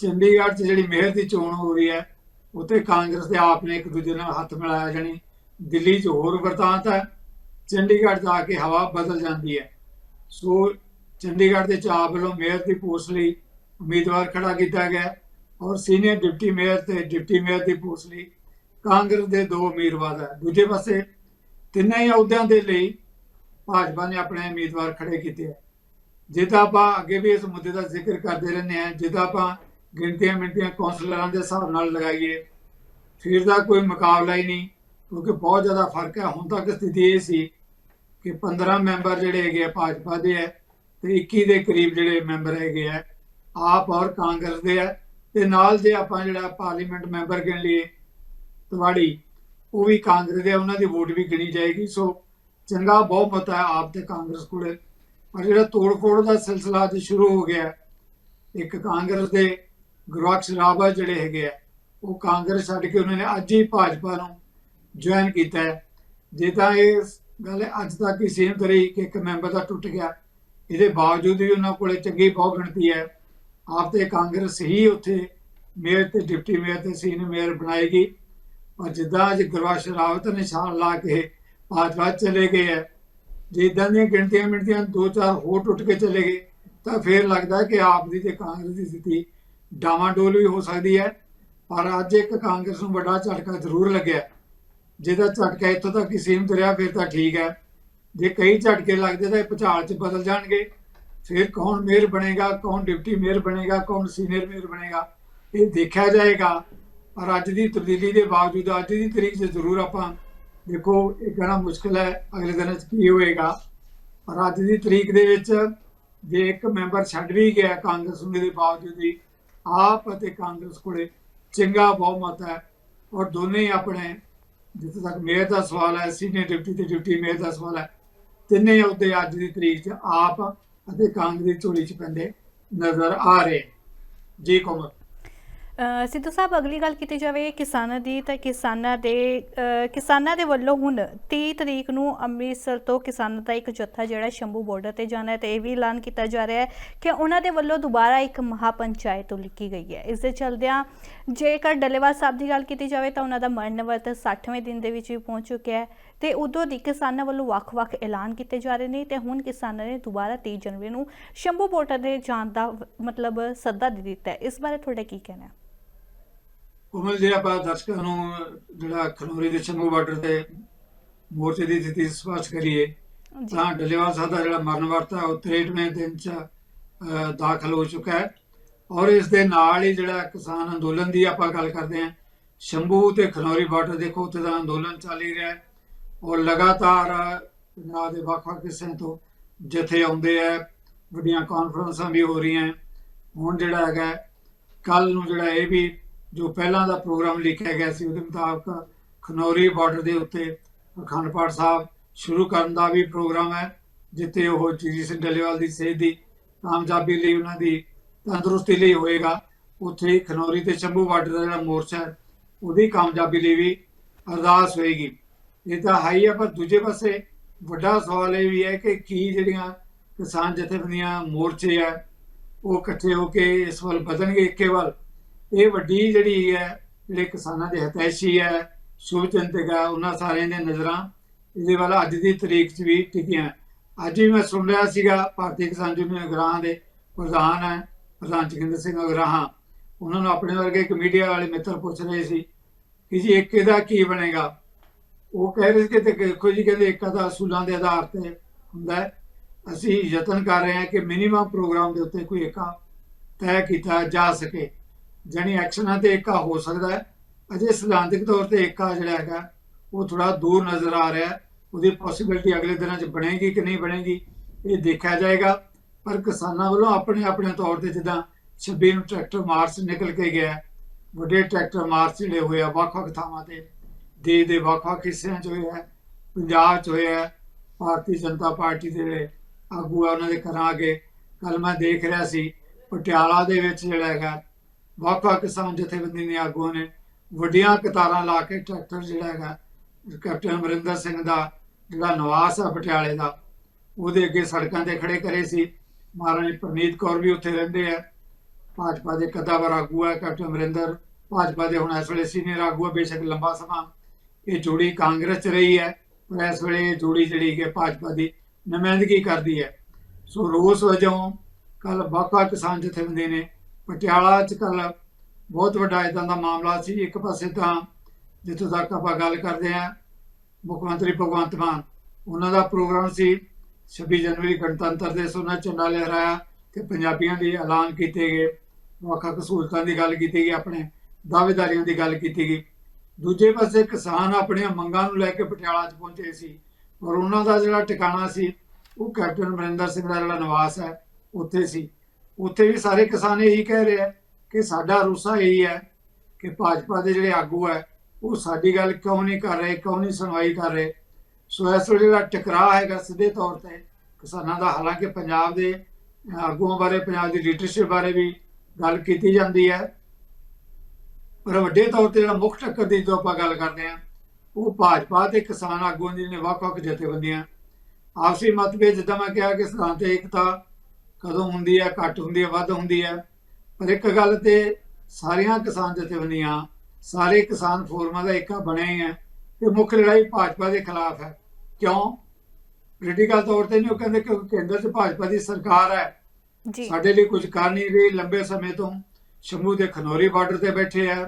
ਚੰਡੀਗੜ੍ਹ 'ਚ ਜਿਹੜੀ ਮੇਅਰ ਦੀ ਚੋਣ ਹੋ ਰਹੀ ਹੈ, ਉੱਥੇ ਕਾਂਗਰਸ ਦੇ ਆਪ ਨੇ ਇੱਕ ਦੂਜੇ ਨਾਲ ਹੱਥ ਮਿਲਾਇਆ, ਜਾਣੀ ਦਿੱਲੀ 'ਚ ਹੋਰ ਵਰਤਾਂਤ ਹੈ। ਚੰਡੀਗੜ੍ਹ ਜਾ ਕੇ ਹਵਾ ਬਦਲ ਜਾਂਦੀ ਹੈ। ਸੋ ਚੰਡੀਗੜ੍ਹ ਦੇ ਚਾਪ ਵੱਲੋਂ ਮੇਅਰ ਦੀ ਪੋਸਟ ਲਈ ਉਮੀਦਵਾਰ ਖੜਾ ਕੀਤਾ ਗਿਆ ਔਰ ਸੀਨੀਅਰ ਡਿਪਟੀ ਮੇਅਰ ਤੇ ਡਿਪਟੀ ਮੇਅਰ ਦੀ ਪੋਸਟ ਲਈ ਕਾਂਗਰਸ ਦੇ ਦੋ ਉਮੀਦਵਾਰ ਹੈ। ਦੂਜੇ ਪਾਸੇ ਤਿੰਨੇ ਹੀ ਅਹੁਦਿਆਂ ਦੇ ਲਈ ਭਾਜਪਾ ਨੇ ਆਪਣੇ ਉਮੀਦਵਾਰ ਖੜੇ ਕੀਤੇ ਹੈ ਜਿੱਦਾਂ ਆਪਾਂ ਅੱਗੇ ਵੀ ਇਸ ਮੁੱਦੇ ਦਾ ਜ਼ਿਕਰ ਕਰਦੇ ਰਹਿੰਦੇ ਹਾਂ ਜਿੱਦਾਂ ਆਪਾਂ ਗਿਣਤੀਆਂ ਮਿੰਟੀਆਂ ਕੌਂਸਲਰਾਂ ਦੇ ਹਿਸਾਬ ਨਾਲ ਲਗਾਈਏ, ਫਿਰ ਦਾ ਕੋਈ ਮੁਕਾਬਲਾ ਹੀ ਨਹੀਂ, ਕਿਉਂਕਿ ਬਹੁਤ ਜ਼ਿਆਦਾ ਫ਼ਰਕ ਹੈ। ਹੁਣ ਤੱਕ ਸਥਿਤੀ ਇਹ ਸੀ ਕਿ 15 ਮੈਂਬਰ ਜਿਹੜੇ ਹੈਗੇ ਆ ਭਾਜਪਾ ਦੇ ਹੈ ਤੇ 21 ਦੇ ਕਰੀਬ ਜਿਹੜੇ ਮੈਂਬਰ ਹੈਗੇ ਆ, ਆਪ ਔਰ ਕਾਂਗਰਸ ਦੇ ਹੈ ਤੇ ਨਾਲ ਜੇ ਆਪਾਂ ਜਿਹੜਾ ਪਾਰਲੀਮੈਂਟ ਮੈਂਬਰ ਗਿਣ ਲਈਏ ਤਵਾੜੀ ਉਹ ਵੀ ਕਾਂਗਰਸ ਦੇ ਆ, ਉਹਨਾਂ ਦੀ ਵੋਟ ਵੀ ਗਿਣੀ ਜਾਏਗੀ। ਸੋ ਚੰਗਾ ਬਹੁਤ ਬਹੁਮਤ ਹੈ ਆਪ ਤੇ ਕਾਂਗਰਸ ਕੋਲੇ। ਪਰ ਜਿਹੜਾ ਤੋੜ-ਫੋੜ ਦਾ ਸਿਲਸਿਲਾ ਅੱਜ ਸ਼ੁਰੂ ਹੋ ਗਿਆ ਇੱਕ ਕਾਂਗਰਸ ਦੇ ਗੁਰਬਖਸ਼ ਰਾਵਤ ਜਿਹੜੇ ਹੈਗੇ ਆ ਉਹ ਕਾਂਗਰਸ ਛੱਡ ਕੇ ਉਹਨਾਂ ਨੇ ਅੱਜ ਹੀ ਭਾਜਪਾ ਨੂੰ ਜੁਆਇਨ ਕੀਤਾ ਹੈ। ਜੇ ਤਾਂ ਇਹ ਗੱਲ ਅੱਜ ਤੱਕ ਹੀ ਸੀਮਤ ਰਹੀ ਕਿ ਇੱਕ ਮੈਂਬਰ ਦਾ ਟੁੱਟ ਗਿਆ ਇਹਦੇ ਬਾਵਜੂਦ ਵੀ ਉਹਨਾਂ ਕੋਲੇ ਚੰਗੀ ਬਹੁਤ ਗਿਣਤੀ ਹੈ। ਆਪ ਤੇ ਕਾਂਗਰਸ ਹੀ ਉੱਥੇ ਮੇਅਰ ਤੇ ਡਿਪਟੀ ਮੇਅਰ ਤੇ ਸੀਨੀਅਰ ਮੇਅਰ ਬਣਾਏਗੀ। ਪਰ ਜਿੱਦਾਂ ਅੱਜ ਗੁਰਬਖਸ਼ ਰਾਵਤ ਨਿਸ਼ਾਨ ਲਾ ਕੇ ਭਾਜਪਾ ਚਲੇ ਗਏ ਹੈ, ਜੇ ਦੀਆਂ ਗਿਣਤੀਆਂ ਮਿੰਟੀਆਂ ਦੋ ਚਾਰ ਹੋਰ ਟੁੱਟ ਕੇ ਚਲੇ ਗਏ, ਤਾਂ ਫੇਰ ਲੱਗਦਾ ਕਿ ਆਪ ਦੀ ਤੇ ਕਾਂਗਰਸ ਦੀ ਸਥਿਤੀ ਡਾਵਾਂਡੋਲ ਵੀ ਹੋ ਸਕਦੀ ਹੈ, ਪਰ ਅੱਜ ਇੱਕ ਕਾਂਗਰਸ ਨੂੰ ਵੱਡਾ ਝਟਕਾ ਜ਼ਰੂਰ ਲੱਗਿਆ ਜਿਹਦਾ ਝਟਕਾ ਇੱਥੋਂ ਤੱਕ ਹੀ ਸੀਮਿਤ ਰਿਹਾ, ਫਿਰ ਤਾਂ ਠੀਕ ਹੈ। ਜੇ ਕਈ ਝਟਕੇ ਲੱਗਦੇ ਤਾਂ ਇਹ ਭੁਚਾਲ 'ਚ ਬਦਲ ਜਾਣਗੇ। ਫਿਰ ਕੌਣ ਮੇਅਰ ਬਣੇਗਾ, ਕੌਣ ਡਿਪਟੀ ਮੇਅਰ ਬਣੇਗਾ, ਕੌਣ ਸੀਨੀਅਰ ਮੇਅਰ ਬਣੇਗਾ, ਇਹ ਦੇਖਿਆ ਜਾਏਗਾ। ਪਰ ਅੱਜ ਦੀ ਤਬਦੀਲੀ ਦੇ ਬਾਵਜੂਦ ਅੱਜ ਦੀ ਤਰੀਕ 'ਚ ਜ਼ਰੂਰ ਆਪਾਂ ਦੇਖੋ, ਇਹ ਕਹਿਣਾ ਮੁਸ਼ਕਲ ਹੈ, ਅਗਲੇ ਦਿਨ 'ਚ ਕੀ ਹੋਏਗਾ। ਪਰ ਅੱਜ ਦੀ ਤਰੀਕ ਦੇ ਵਿੱਚ ਜੇ ਇੱਕ ਮੈਂਬਰ ਛੱਡ ਵੀ ਗਿਆ ਕਾਂਗਰਸ ਨੂੰ ਦੇ ਬਾਵਜੂਦ ਵੀ, ਆਪ ਅਤੇ ਕਾਂਗਰਸ ਕੋਲੇ ਚੰਗਾ ਬਹੁਮਤ ਹੈ ਔਰ ਦੋਨੇ ਆਪਣੇ, ਜਿੱਥੇ ਤੱਕ ਮੇਅਰ ਦਾ ਸਵਾਲ ਹੈ, ਸੀਨੀਅਰ ਡਿਪਟੀ ਤੇ ਡਿਪਟੀ ਮੇਅਰ ਦਾ ਸਵਾਲ ਹੈ, ਤਿੰਨੇ ਅਹੁਦੇ ਅੱਜ ਦੀ ਤਰੀਕ 'ਚ ਆਪ ਅਤੇ ਕਾਂਗਰਸ ਦੀ ਝੋਲੀ 'ਚ ਪੈਂਦੇ ਨਜ਼ਰ ਆ ਰਹੇ। ਜੀ ਕੋਮਲ। ਸਿੱਧੂ ਸਾਹਿਬ, ਅਗਲੀ ਗੱਲ ਕੀਤੀ ਜਾਵੇ ਕਿਸਾਨਾਂ ਦੀ, ਤਾਂ ਕਿਸਾਨਾਂ ਦੇ ਕਿਸਾਨਾਂ ਦੇ ਵੱਲੋਂ ਹੁਣ 30 ਤਰੀਕ ਨੂੰ ਅੰਮ੍ਰਿਤਸਰ ਤੋਂ ਕਿਸਾਨਾਂ ਦਾ ਇੱਕ ਜੱਥਾ ਜਿਹੜਾ ਸ਼ੰਭੂ ਬਾਰਡਰ ਤੇ ਜਾਣਾ ਹੈ ਤੇ ਇਹ ਵੀ ਐਲਾਨ ਕੀਤਾ ਜਾ ਰਿਹਾ ਹੈ ਕਿ ਉਹਨਾਂ ਦੇ ਵੱਲੋਂ ਦੁਬਾਰਾ ਇੱਕ ਮਹਾ ਪੰਚਾਇਤ ਉਲੀਕੀ ਗਈ ਹੈ। ਇਸ ਦੇ ਚਲਦਿਆਂ ਜੇਕਰ ਡੱਲੇਵਾਲ ਸਾਹਿਬ ਦੀ ਗੱਲ ਕੀਤੀ ਜਾਵੇ ਤਾਂ ਉਹਨਾਂ ਦਾ ਮਰਨ ਵਰਤ 60ਵੇਂ ਦਿਨ ਦੇ ਵਿੱਚ ਵੀ ਪਹੁੰਚ ਚੁੱਕਿਆ ਹੈ ਤੇ ਉਦੋਂ ਦੀ ਕਿਸਾਨਾਂ ਵੱਲੋਂ ਵੱਖ-ਵੱਖ ਐਲਾਨ ਕੀਤੇ ਜਾ ਰਹੇ ਨੇ ਤੇ ਹੁਣ ਕਿਸਾਨਾਂ ਨੇ ਦੁਬਾਰਾ 30 ਜਨਵਰੀ ਨੂੰ ਸ਼ੰਭੂ ਬਾਰਡਰ ਦੇ ਜਾਣ ਦਾ ਮਤਲਬ ਸੱਦਾ ਦੇ ਦਿੱਤਾ ਹੈ। ਇਸ ਬਾਰੇ ਤੁਹਾਡਾ ਕੀ ਕਹਿਣਾ ਹੈ? ਕੋਮਲ ਜੇ ਆਪਾਂ ਦਰਸ਼ਕਾਂ ਨੂੰ ਜਿਹੜਾ ਖਨੌਰੀ ਦੇ ਸ਼ੰਭੂ ਬਾਰਡਰ ਤੇ ਮੋਰਚੇ ਦੀ ਸਥਿਤੀ ਸਪਸ਼ਟ ਕਰੀਏ ਤਾਂ ਡੱਲੇਵਾਲ ਸਾਹਿਬ ਦਾ ਜਿਹੜਾ ਮਰਨ ਵਰਤ ਉਹ 63ਵੇਂ ਦਿਨ 'ਚ ਦਾਖਲ ਹੋ ਚੁੱਕਾ ਹੈ। ਔਰ ਇਸ ਦੇ ਨਾਲ ਹੀ ਜਿਹੜਾ ਕਿਸਾਨ ਅੰਦੋਲਨ ਦੀ ਆਪਾਂ ਗੱਲ ਕਰਦੇ ਹਾਂ ਸ਼ੰਭੂ ਤੇ ਖਨੌਰੀ ਬਾਰਡਰ ਦੇਖੋ ਉੱਥੇ ਦਾ ਅੰਦੋਲਨ ਚੱਲ ਹੀ ਰਿਹਾ ਹੈ। ਔਰ ਲਗਾਤਾਰ ਪੰਜਾਬ ਦੇ ਵੱਖ-ਵੱਖ ਹਿੱਸਿਆਂ ਤੋਂ ਜਥੇ ਆਉਂਦੇ ਆ ਵੱਡੀਆਂ ਕਾਨਫਰੰਸਾਂ ਵੀ ਹੋ ਰਹੀਆਂ ਹੁਣ ਜਿਹੜਾ ਹੈਗਾ ਕੱਲ ਨੂੰ ਜਿਹੜਾ ਇਹ ਵੀ ਜੋ ਪਹਿਲਾਂ ਦਾ ਪ੍ਰੋਗਰਾਮ ਲਿਖਿਆ ਗਿਆ ਸੀ, ਉਹਦੇ ਮੁਤਾਬਕ ਖਨੌਰੀ ਬਾਰਡਰ ਦੇ ਉੱਤੇ ਅਖੰਡ ਪਾਠ ਸਾਹਿਬ ਸ਼ੁਰੂ ਕਰਨ ਦਾ ਵੀ ਪ੍ਰੋਗਰਾਮ ਹੈ, ਜਿੱਥੇ ਉਹ ਜੀ ਸਿੰਘ ਡੱਲੇਵਾਲ ਦੀ ਸਿਹਤ ਦੀ, ਕਾਮਯਾਬੀ ਲਈ ਉਹਨਾਂ ਦੀ ਤੰਦਰੁਸਤੀ ਲਈ ਹੋਏਗਾ। ਉੱਥੇ ਹੀ ਖਨੌਰੀ ਤੇ ਸ਼ੰਭੂ ਬਾਰਡਰ ਦਾ ਜਿਹੜਾ ਮੋਰਚਾ ਹੈ, ਉਹਦੀ ਕਾਮਯਾਬੀ ਲਈ ਵੀ ਅਰਦਾਸ ਹੋਏਗੀ। ਇਹ ਤਾਂ ਹਾਈ ਹੈ ਪਰ ਦੂਜੇ ਪਾਸੇ ਵੱਡਾ ਸਵਾਲ ਇਹ ਵੀ ਹੈ ਕਿ ਕੀ ਜਿਹੜੀਆਂ ਕਿਸਾਨ ਜਥੇਬੰਦੀਆਂ ਮੋਰਚੇ ਆ, ਉਹ ਇਕੱਠੇ ਹੋ ਕੇ ਇਸ ਵੱਲ ਵਧਣਗੇ ਇੱਕੇ ਵੱਲ? ਇਹ ਵੱਡੀ ਜਿਹੜੀ ਹੈ, ਜਿਹੜੇ ਕਿਸਾਨਾਂ ਦੇ ਹਤੈਸ਼ੀ ਹੈ ਸ਼ੁਭ ਚਿੰਤਕ ਹੈ ਉਹਨਾਂ ਸਾਰਿਆਂ ਦੀਆਂ ਨਜ਼ਰਾਂ ਇਹਦੇ ਵੱਲ ਅੱਜ ਦੀ ਤਰੀਕ 'ਚ ਵੀ ਟਿਕੀਆਂ। ਅੱਜ ਵੀ ਮੈਂ ਸੁਣ ਰਿਹਾ ਸੀਗਾ, ਭਾਰਤੀ ਕਿਸਾਨ ਯੂਨੀਅਨ ਅਗਰਾਹਾਂ ਦੇ ਪ੍ਰਧਾਨ ਹੈ, ਪ੍ਰਧਾਨ ਜਗਿੰਦਰ ਸਿੰਘ ਅਗਰਾਹਾਂ। ਉਹਨਾਂ ਨੂੰ ਆਪਣੇ ਵਰਗੇ ਇੱਕ ਮੀਡੀਆ ਵਾਲੇ ਮਿੱਤਰ ਪੁੱਛ ਰਹੇ ਸੀ ਕਿ ਜੀ ਇੱਕ ਇਹਦਾ ਕੀ ਬਣੇਗਾ? ਉਹ ਕਹਿ ਰਹੇ ਸੀ ਕਿ ਦੇਖੋ ਜੀ, ਕਹਿੰਦੇ ਏਕਾ ਦਾ ਅਸੂਲਾਂ ਦੇ ਆਧਾਰ ਤੇ ਹੁੰਦਾ ਹੈ। ਅਸੀਂ ਯਤਨ ਕਰ ਰਹੇ ਹਾਂ ਕਿ ਮਿਨੀਮਮ ਪ੍ਰੋਗਰਾਮ ਦੇ ਉੱਤੇ ਕੋਈ ਏਕਾ ਤੈਅ ਕੀਤਾ ਜਾ ਸਕੇ। ਜਾਣੀ ਐਕਸ਼ਨਾਂ ਤੇ ਏਕਾ ਹੋ ਸਕਦਾ ਹੈ। ਅਜੇ ਸਿਧਾਂਤਿਕ ਤੌਰ ਤੇ ਏਕਾ ਜਿਹੜਾ ਹੈਗਾ, ਉਹ ਥੋੜਾ ਦੂਰ ਨਜ਼ਰ ਆ ਰਿਹਾ ਹੈ। ਉਹਦੀ ਪੋਸਿਬਿਲਿਟੀ ਅਗਲੇ ਦਿਨਾਂ 'ਚ ਬਣੇਗੀ ਕਿ ਨਹੀਂ ਬਣੇਗੀ, ਇਹ ਦੇਖਿਆ ਜਾਏਗਾ। ਪਰ ਕਿਸਾਨਾਂ ਵੱਲੋਂ ਆਪਣੇ ਆਪਣੇ ਤੌਰ ਤੇ ਜਿੱਦਾਂ 26 ਨੂੰ ਟਰੈਕਟਰ ਮਾਰਚ ਨਿਕਲ ਕੇ ਗਿਆ ਵੱਡੇ ਟਰੈਕਟਰ ਮਾਰਚ ਜਿਹੜੇ ਹੋਏ ਆ, ਵੱਖ-ਵੱਖ ਥਾਵਾਂ ਤੇ, ਦੇਸ਼ ਦੇ ਵੱਖ-ਵੱਖ ਹਿੱਸਿਆਂ 'ਚ ਹੋਏ ਆ ਪੰਜਾਬ 'ਚ ਹੋਇਆ ਭਾਰਤੀ ਜਨਤਾ ਪਾਰਟੀ ਦੇ ਜਿਹੜੇ ਆਗੂ ਆ, ਉਹਨਾਂ ਦੇ ਘਰਾਂ ਅੱਗੇ। ਕੱਲ ਮੈਂ ਦੇਖ ਰਿਹਾ ਸੀ, ਪਟਿਆਲਾ ਦੇ ਵਿੱਚ ਜਿਹੜਾ ਹੈਗਾ ਵੱਖ-ਵੱਖ ਕਿਸਾਨ ਜਥੇਬੰਦੀ ਦੇ ਆਗੂਆਂ ਨੇ ਵੱਡੀਆਂ ਕਤਾਰਾਂ ਲਾ ਕੇ ਟਰੈਕਟਰ ਜਿਹੜਾ ਹੈਗਾ, ਕੈਪਟਨ ਅਮਰਿੰਦਰ ਸਿੰਘ ਦਾ ਜਿਹੜਾ ਨਿਵਾਸ ਆ ਪਟਿਆਲੇ ਦਾ, ਉਹਦੇ ਅੱਗੇ ਸੜਕਾਂ ਤੇ ਖੜੇ ਕਰੇ ਸੀ। ਮਹਾਰਾਣੀ ਪ੍ਰਨੀਤ ਕੌਰ ਵੀ ਉੱਥੇ ਰਹਿੰਦੇ ਆ। ਭਾਜਪਾ ਦੇ ਕਦਾਵਰ ਆਗੂ ਹੈ ਕੈਪਟਨ ਅਮਰਿੰਦਰ। ਭਾਜਪਾ ਦੇ ਹੁਣ ਇਸ ਵੇਲੇ ਸੀਨੀਅਰ ਆਗੂ ਹੈ ਬੇਸ਼ੱਕ ਲੰਬਾ ਸਮਾਂ ਇਹ ਜੋੜੀ ਕਾਂਗਰਸ ਚ ਰਹੀ ਹੈ, ਪਰ ਇਸ ਵੇਲੇ ਇਹ ਜੋੜੀ ਜਿਹੜੀ ਕਿ ਭਾਜਪਾ ਦੀ ਨੁਮਾਇੰਦਗੀ ਕਰਦੀ ਹੈ। ਸੋ ਰੋਸ ਵਜੋਂ ਕੱਲ ਵੱਖ-ਵੱਖ ਕਿਸਾਨ ਜਥੇਬੰਦੀ ਨੇ ਪਟਿਆਲਾ ਚ ਕੱਲ ਬਹੁਤ ਵੱਡਾ ਇਦਾਂ ਦਾ ਮਾਮਲਾ ਸੀ। ਇੱਕ ਪਾਸੇ ਤਾਂ ਜਿੱਥੋਂ ਤੱਕ ਆਪਾਂ ਗੱਲ ਕਰਦੇ ਹਾਂ, ਮੁੱਖ ਮੰਤਰੀ ਭਗਵੰਤ ਮਾਨ, ਉਹਨਾਂ ਦਾ ਪ੍ਰੋਗਰਾਮ ਸੀ 26 ਜਨਵਰੀ ਗਣਤੰਤਰ ਦਿਵਸ ਉਹਨਾਂ ਝੰਡਾ ਲਹਿਰਾਇਆ ਤੇ ਪੰਜਾਬੀਆਂ ਲਈ ਐਲਾਨ ਕੀਤੇ ਗਏ। ਵੱਖ-ਵੱਖ ਸਹੂਲਤਾਂ ਦੀ ਗੱਲ ਕੀਤੀ ਗਈ, ਆਪਣੇ ਦਾਅਵੇਦਾਰੀਆਂ ਦੀ ਗੱਲ ਕੀਤੀ ਗਈ। ਦੂਜੇ ਪਾਸੇ ਕਿਸਾਨ ਆਪਣੀਆਂ ਮੰਗਾਂ ਨੂੰ ਲੈ ਕੇ ਪਟਿਆਲਾ 'ਚ ਪਹੁੰਚੇ ਸੀ ਔਰ ਉਹਨਾਂ ਦਾ ਜਿਹੜਾ ਟਿਕਾਣਾ ਸੀ, ਉਹ ਕੈਪਟਨ ਅਮਰਿੰਦਰ ਸਿੰਘ ਦਾ ਜਿਹੜਾ ਨਿਵਾਸ ਹੈ, ਉੱਥੇ ਸੀ। ਉੱਥੇ ਵੀ ਸਾਰੇ ਕਿਸਾਨ ਇਹੀ ਕਹਿ ਰਹੇ ਆ ਕਿ ਸਾਡਾ ਰੋਸਾ ਇਹੀ ਹੈ ਕਿ ਭਾਜਪਾ ਦੇ ਜਿਹੜੇ ਆਗੂ ਹੈ, ਉਹ ਸਾਡੀ ਗੱਲ ਕਿਉਂ ਨਹੀਂ ਕਰ ਰਹੇ, ਕਿਉਂ ਨਹੀਂ ਸੁਣਵਾਈ ਕਰ ਰਹੇ? ਸੋ ਇਸ ਵੇਲੇ ਜਿਹੜਾ ਟਕਰਾਅ ਹੈਗਾ ਸਿੱਧੇ ਤੌਰ ਤੇ ਕਿਸਾਨਾਂ ਦਾ, ਹਾਲਾਂਕਿ ਪੰਜਾਬ ਦੇ ਆਗੂਆਂ ਬਾਰੇ, ਪੰਜਾਬ ਦੀ ਲੀਡਰਸ਼ਿਪ ਬਾਰੇ ਵੀ ਗੱਲ ਕੀਤੀ ਜਾਂਦੀ ਹੈ। ਪਰ ਵੱਡੇ ਤੌਰ ਤੇ ਜਿਹੜਾ ਮੁੱਖ ਟੱਕਰ ਦੀ ਜਦੋਂ ਆਪਾਂ ਗੱਲ ਕਰਦੇ ਹਾਂ, ਉਹ ਭਾਜਪਾ ਤੇ ਕਿਸਾਨ ਆਗੂਆਂ ਦੀ ਨੇ ਵੱਖ-ਵੱਖ ਜਥੇਬੰਦੀਆਂ। ਆਪਸੀ ਮਤਭੇਦ ਜਿੱਦਾਂ ਮੈਂ ਕਿਹਾ ਕਿ ਸਿਧਾਂਤ ਏਕਤਾ ਕਦੋਂ ਹੁੰਦੀ ਹੈ ਘੱਟ ਹੁੰਦੀ ਹੈ ਵੱਧ ਹੁੰਦੀ ਹੈ ਪਰ ਇੱਕ ਗੱਲ ਤੇ ਸਾਰੀਆਂ ਕਿਸਾਨ ਜਥੇਬੰਦੀਆਂ ਸਾਰੇ ਕਿਸਾਨ ਫੋਰਮਾਂ ਦਾ ਏਕਾ ਬਣਿਆ ਹੀ ਹੈ ਕਿ ਮੁੱਖ ਲੜਾਈ ਭਾਜਪਾ ਦੇ ਖਿਲਾਫ ਹੈ। ਕਿਉਂ? ਪੋਲੀਟੀਕਲ ਤੌਰ ਤੇ ਨਹੀਂ ਉਹ ਕਹਿੰਦੇ ਕਿ ਕੇਂਦਰ 'ਚ ਭਾਜਪਾ ਦੀ ਸਰਕਾਰ ਹੈ। ਜੀ। ਸਾਡੇ ਲਈ ਕੁਝ ਕਰ ਨਹੀਂ ਰਹੀ ਲੰਬੇ ਸਮੇਂ ਤੋਂ। ਸ਼ੰਭੂ ਦੇ ਖਨੌਰੀ ਬਾਰਡਰ ਤੇ ਬੈਠੇ ਆ।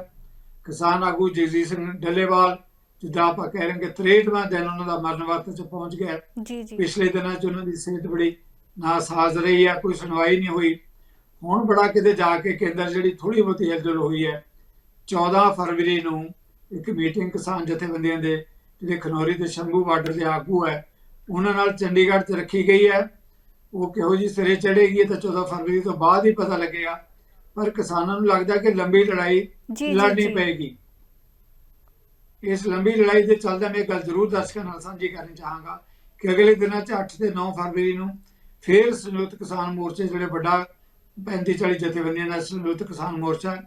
ਕਿਸਾਨ ਆਗੂ ਜਗਜੀਤ ਸਿੰਘ ਡੱਲੇਵਾਲ ਜਿੱਦਾਂ ਆਪਾਂ ਕਹਿ ਰਹੇ ਕਿ 63ਵਾਂ ਦਿਨ ਉਹਨਾਂ ਦਾ ਮਰਨ ਵਰਤ ਚ ਪਹੁੰਚ ਗਿਆ। ਜੀ ਜੀ। ਪਿਛਲੇ ਦਿਨਾਂ 'ਚ ਉਹਨਾਂ ਦੀ ਸਿਹਤ ਬੜੀ ਨਾਸਾਜ਼ ਰਹੀ ਆ ਕੋਈ ਸੁਣਵਾਈ ਨਹੀਂ ਹੋਈ। ਹੁਣ ਬੜਾ ਕਿਤੇ ਜਾ ਕੇ ਕੇਂਦਰ ਜਿਹੜੀ ਥੋੜੀ ਬਹੁਤੀ ਹਲਚਲ ਹੋਈ ਹੈ 14 ਫਰਵਰੀ ਨੂੰ ਇੱਕ ਮੀਟਿੰਗ ਕਿਸਾਨ ਜਥੇਬੰਦੀਆਂ ਦੇ ਜਿਹੜੇ ਖਨੌਰੀ ਤੇ ਸ਼ੰਭੂ ਬਾਰਡਰ ਦੇ ਆਗੂ ਹੈ ਉਹਨਾਂ ਨਾਲ ਚੰਡੀਗੜ੍ਹ 'ਚ ਰੱਖੀ ਗਈ ਹੈ। ਉਹ ਕਿਹੋ ਜੀ ਸਿਰੇ ਚੜੇਗੀ ਤਾਂ 14 ਫਰਵਰੀ ਤੋਂ ਬਾਅਦ ਹੀ ਪਤਾ ਲੱਗੇਗਾ। ਪਰ ਕਿਸਾਨਾਂ ਨੂੰ ਲੱਗਦਾ ਕਿ ਲੰਬੀ ਲੜਾਈ ਲੜਨੀ। ਪਏਗੀ। ਇਸ ਲੰਬੀ ਲੜਾਈ ਦੇ ਚੱਲਦੇ ਮੈਂ ਗੱਲ ਜ਼ਰੂਰ ਦਰਸ਼ਕਾਂ ਨਾਲ ਸਾਂਝੀ ਕਰਨੀ ਚਾਹਾਂਗਾ ਕਿ ਅਗਲੇ ਦਿਨਾਂ 'ਚ 8 ਤੇ 9 ਫਰਵਰੀ ਨੂੰ ਫੇਰ ਸੰਯੁਕਤ ਕਿਸਾਨ ਮੋਰਚੇ ਜਿਹੜੇ ਵੱਡਾ 35 40 ਜਥੇਬੰਦੀਆਂ ਦਾ ਸੰਯੁਕਤ ਕਿਸਾਨ ਮੋਰਚਾ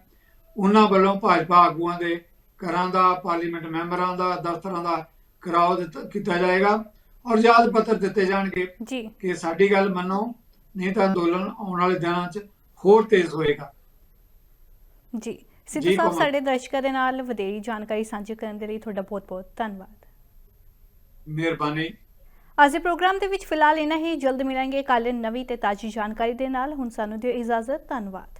ਉਹਨਾਂ ਵੱਲੋਂ ਭਾਜਪਾ ਆਗੂਆਂ ਦੇ ਘਰਾਂ ਦਾ ਪਾਰਲੀਮੈਂਟ ਮੈਂਬਰਾਂ ਦਾ ਦਫ਼ਤਰਾਂ ਦਾ ਦਿੱਤਾ ਕੀਤਾ ਜਾਏਗਾ ਔਰ ਯਾਦ ਪੱਤਰ ਦਿੱਤੇ ਜਾਣਗੇ ਜੀ। ਕਿ ਸਾਡੀ ਗੱਲ ਮੰਨੋ ਨਹੀਂ ਤਾਂ ਅੰਦੋਲਨ ਆਉਣ ਵਾਲੇ ਦਿਨਾਂ 'ਚ ਹੋਰ ਤੇਜ਼ ਹੋਏਗਾ। ਜੀ। ਸਿੱਧੂ ਸਾਹਿਬ। ਸਾਡੇ ਦਰਸ਼ਕਾਂ ਦੇ ਨਾਲ ਵਧੇਰੀ ਜਾਣਕਾਰੀ ਸਾਂਝੀ ਕਰਨ ਦੇ ਲਈ ਤੁਹਾਡਾ ਬਹੁਤ-ਬਹੁਤ ਧੰਨਵਾਦ। ਮਿਹਰਬਾਨੀ। ਅੱਜ ਦੇ ਪ੍ਰੋਗਰਾਮ ਦੇ ਵਿੱਚ ਫਿਲਹਾਲ ਇਨਾ ਹੀ। ਜਲਦ ਮਿਲਾਂਗੇ ਕੱਲ੍ਹ ਨਵੀਂ ਤੇ ਤਾਜ਼ੀ ਜਾਣਕਾਰੀ ਦੇ ਨਾਲ। ਹੁਣ ਸਾਨੂੰ ਦਿਓ ਇਜਾਜ਼ਤ। ਧੰਨਵਾਦ।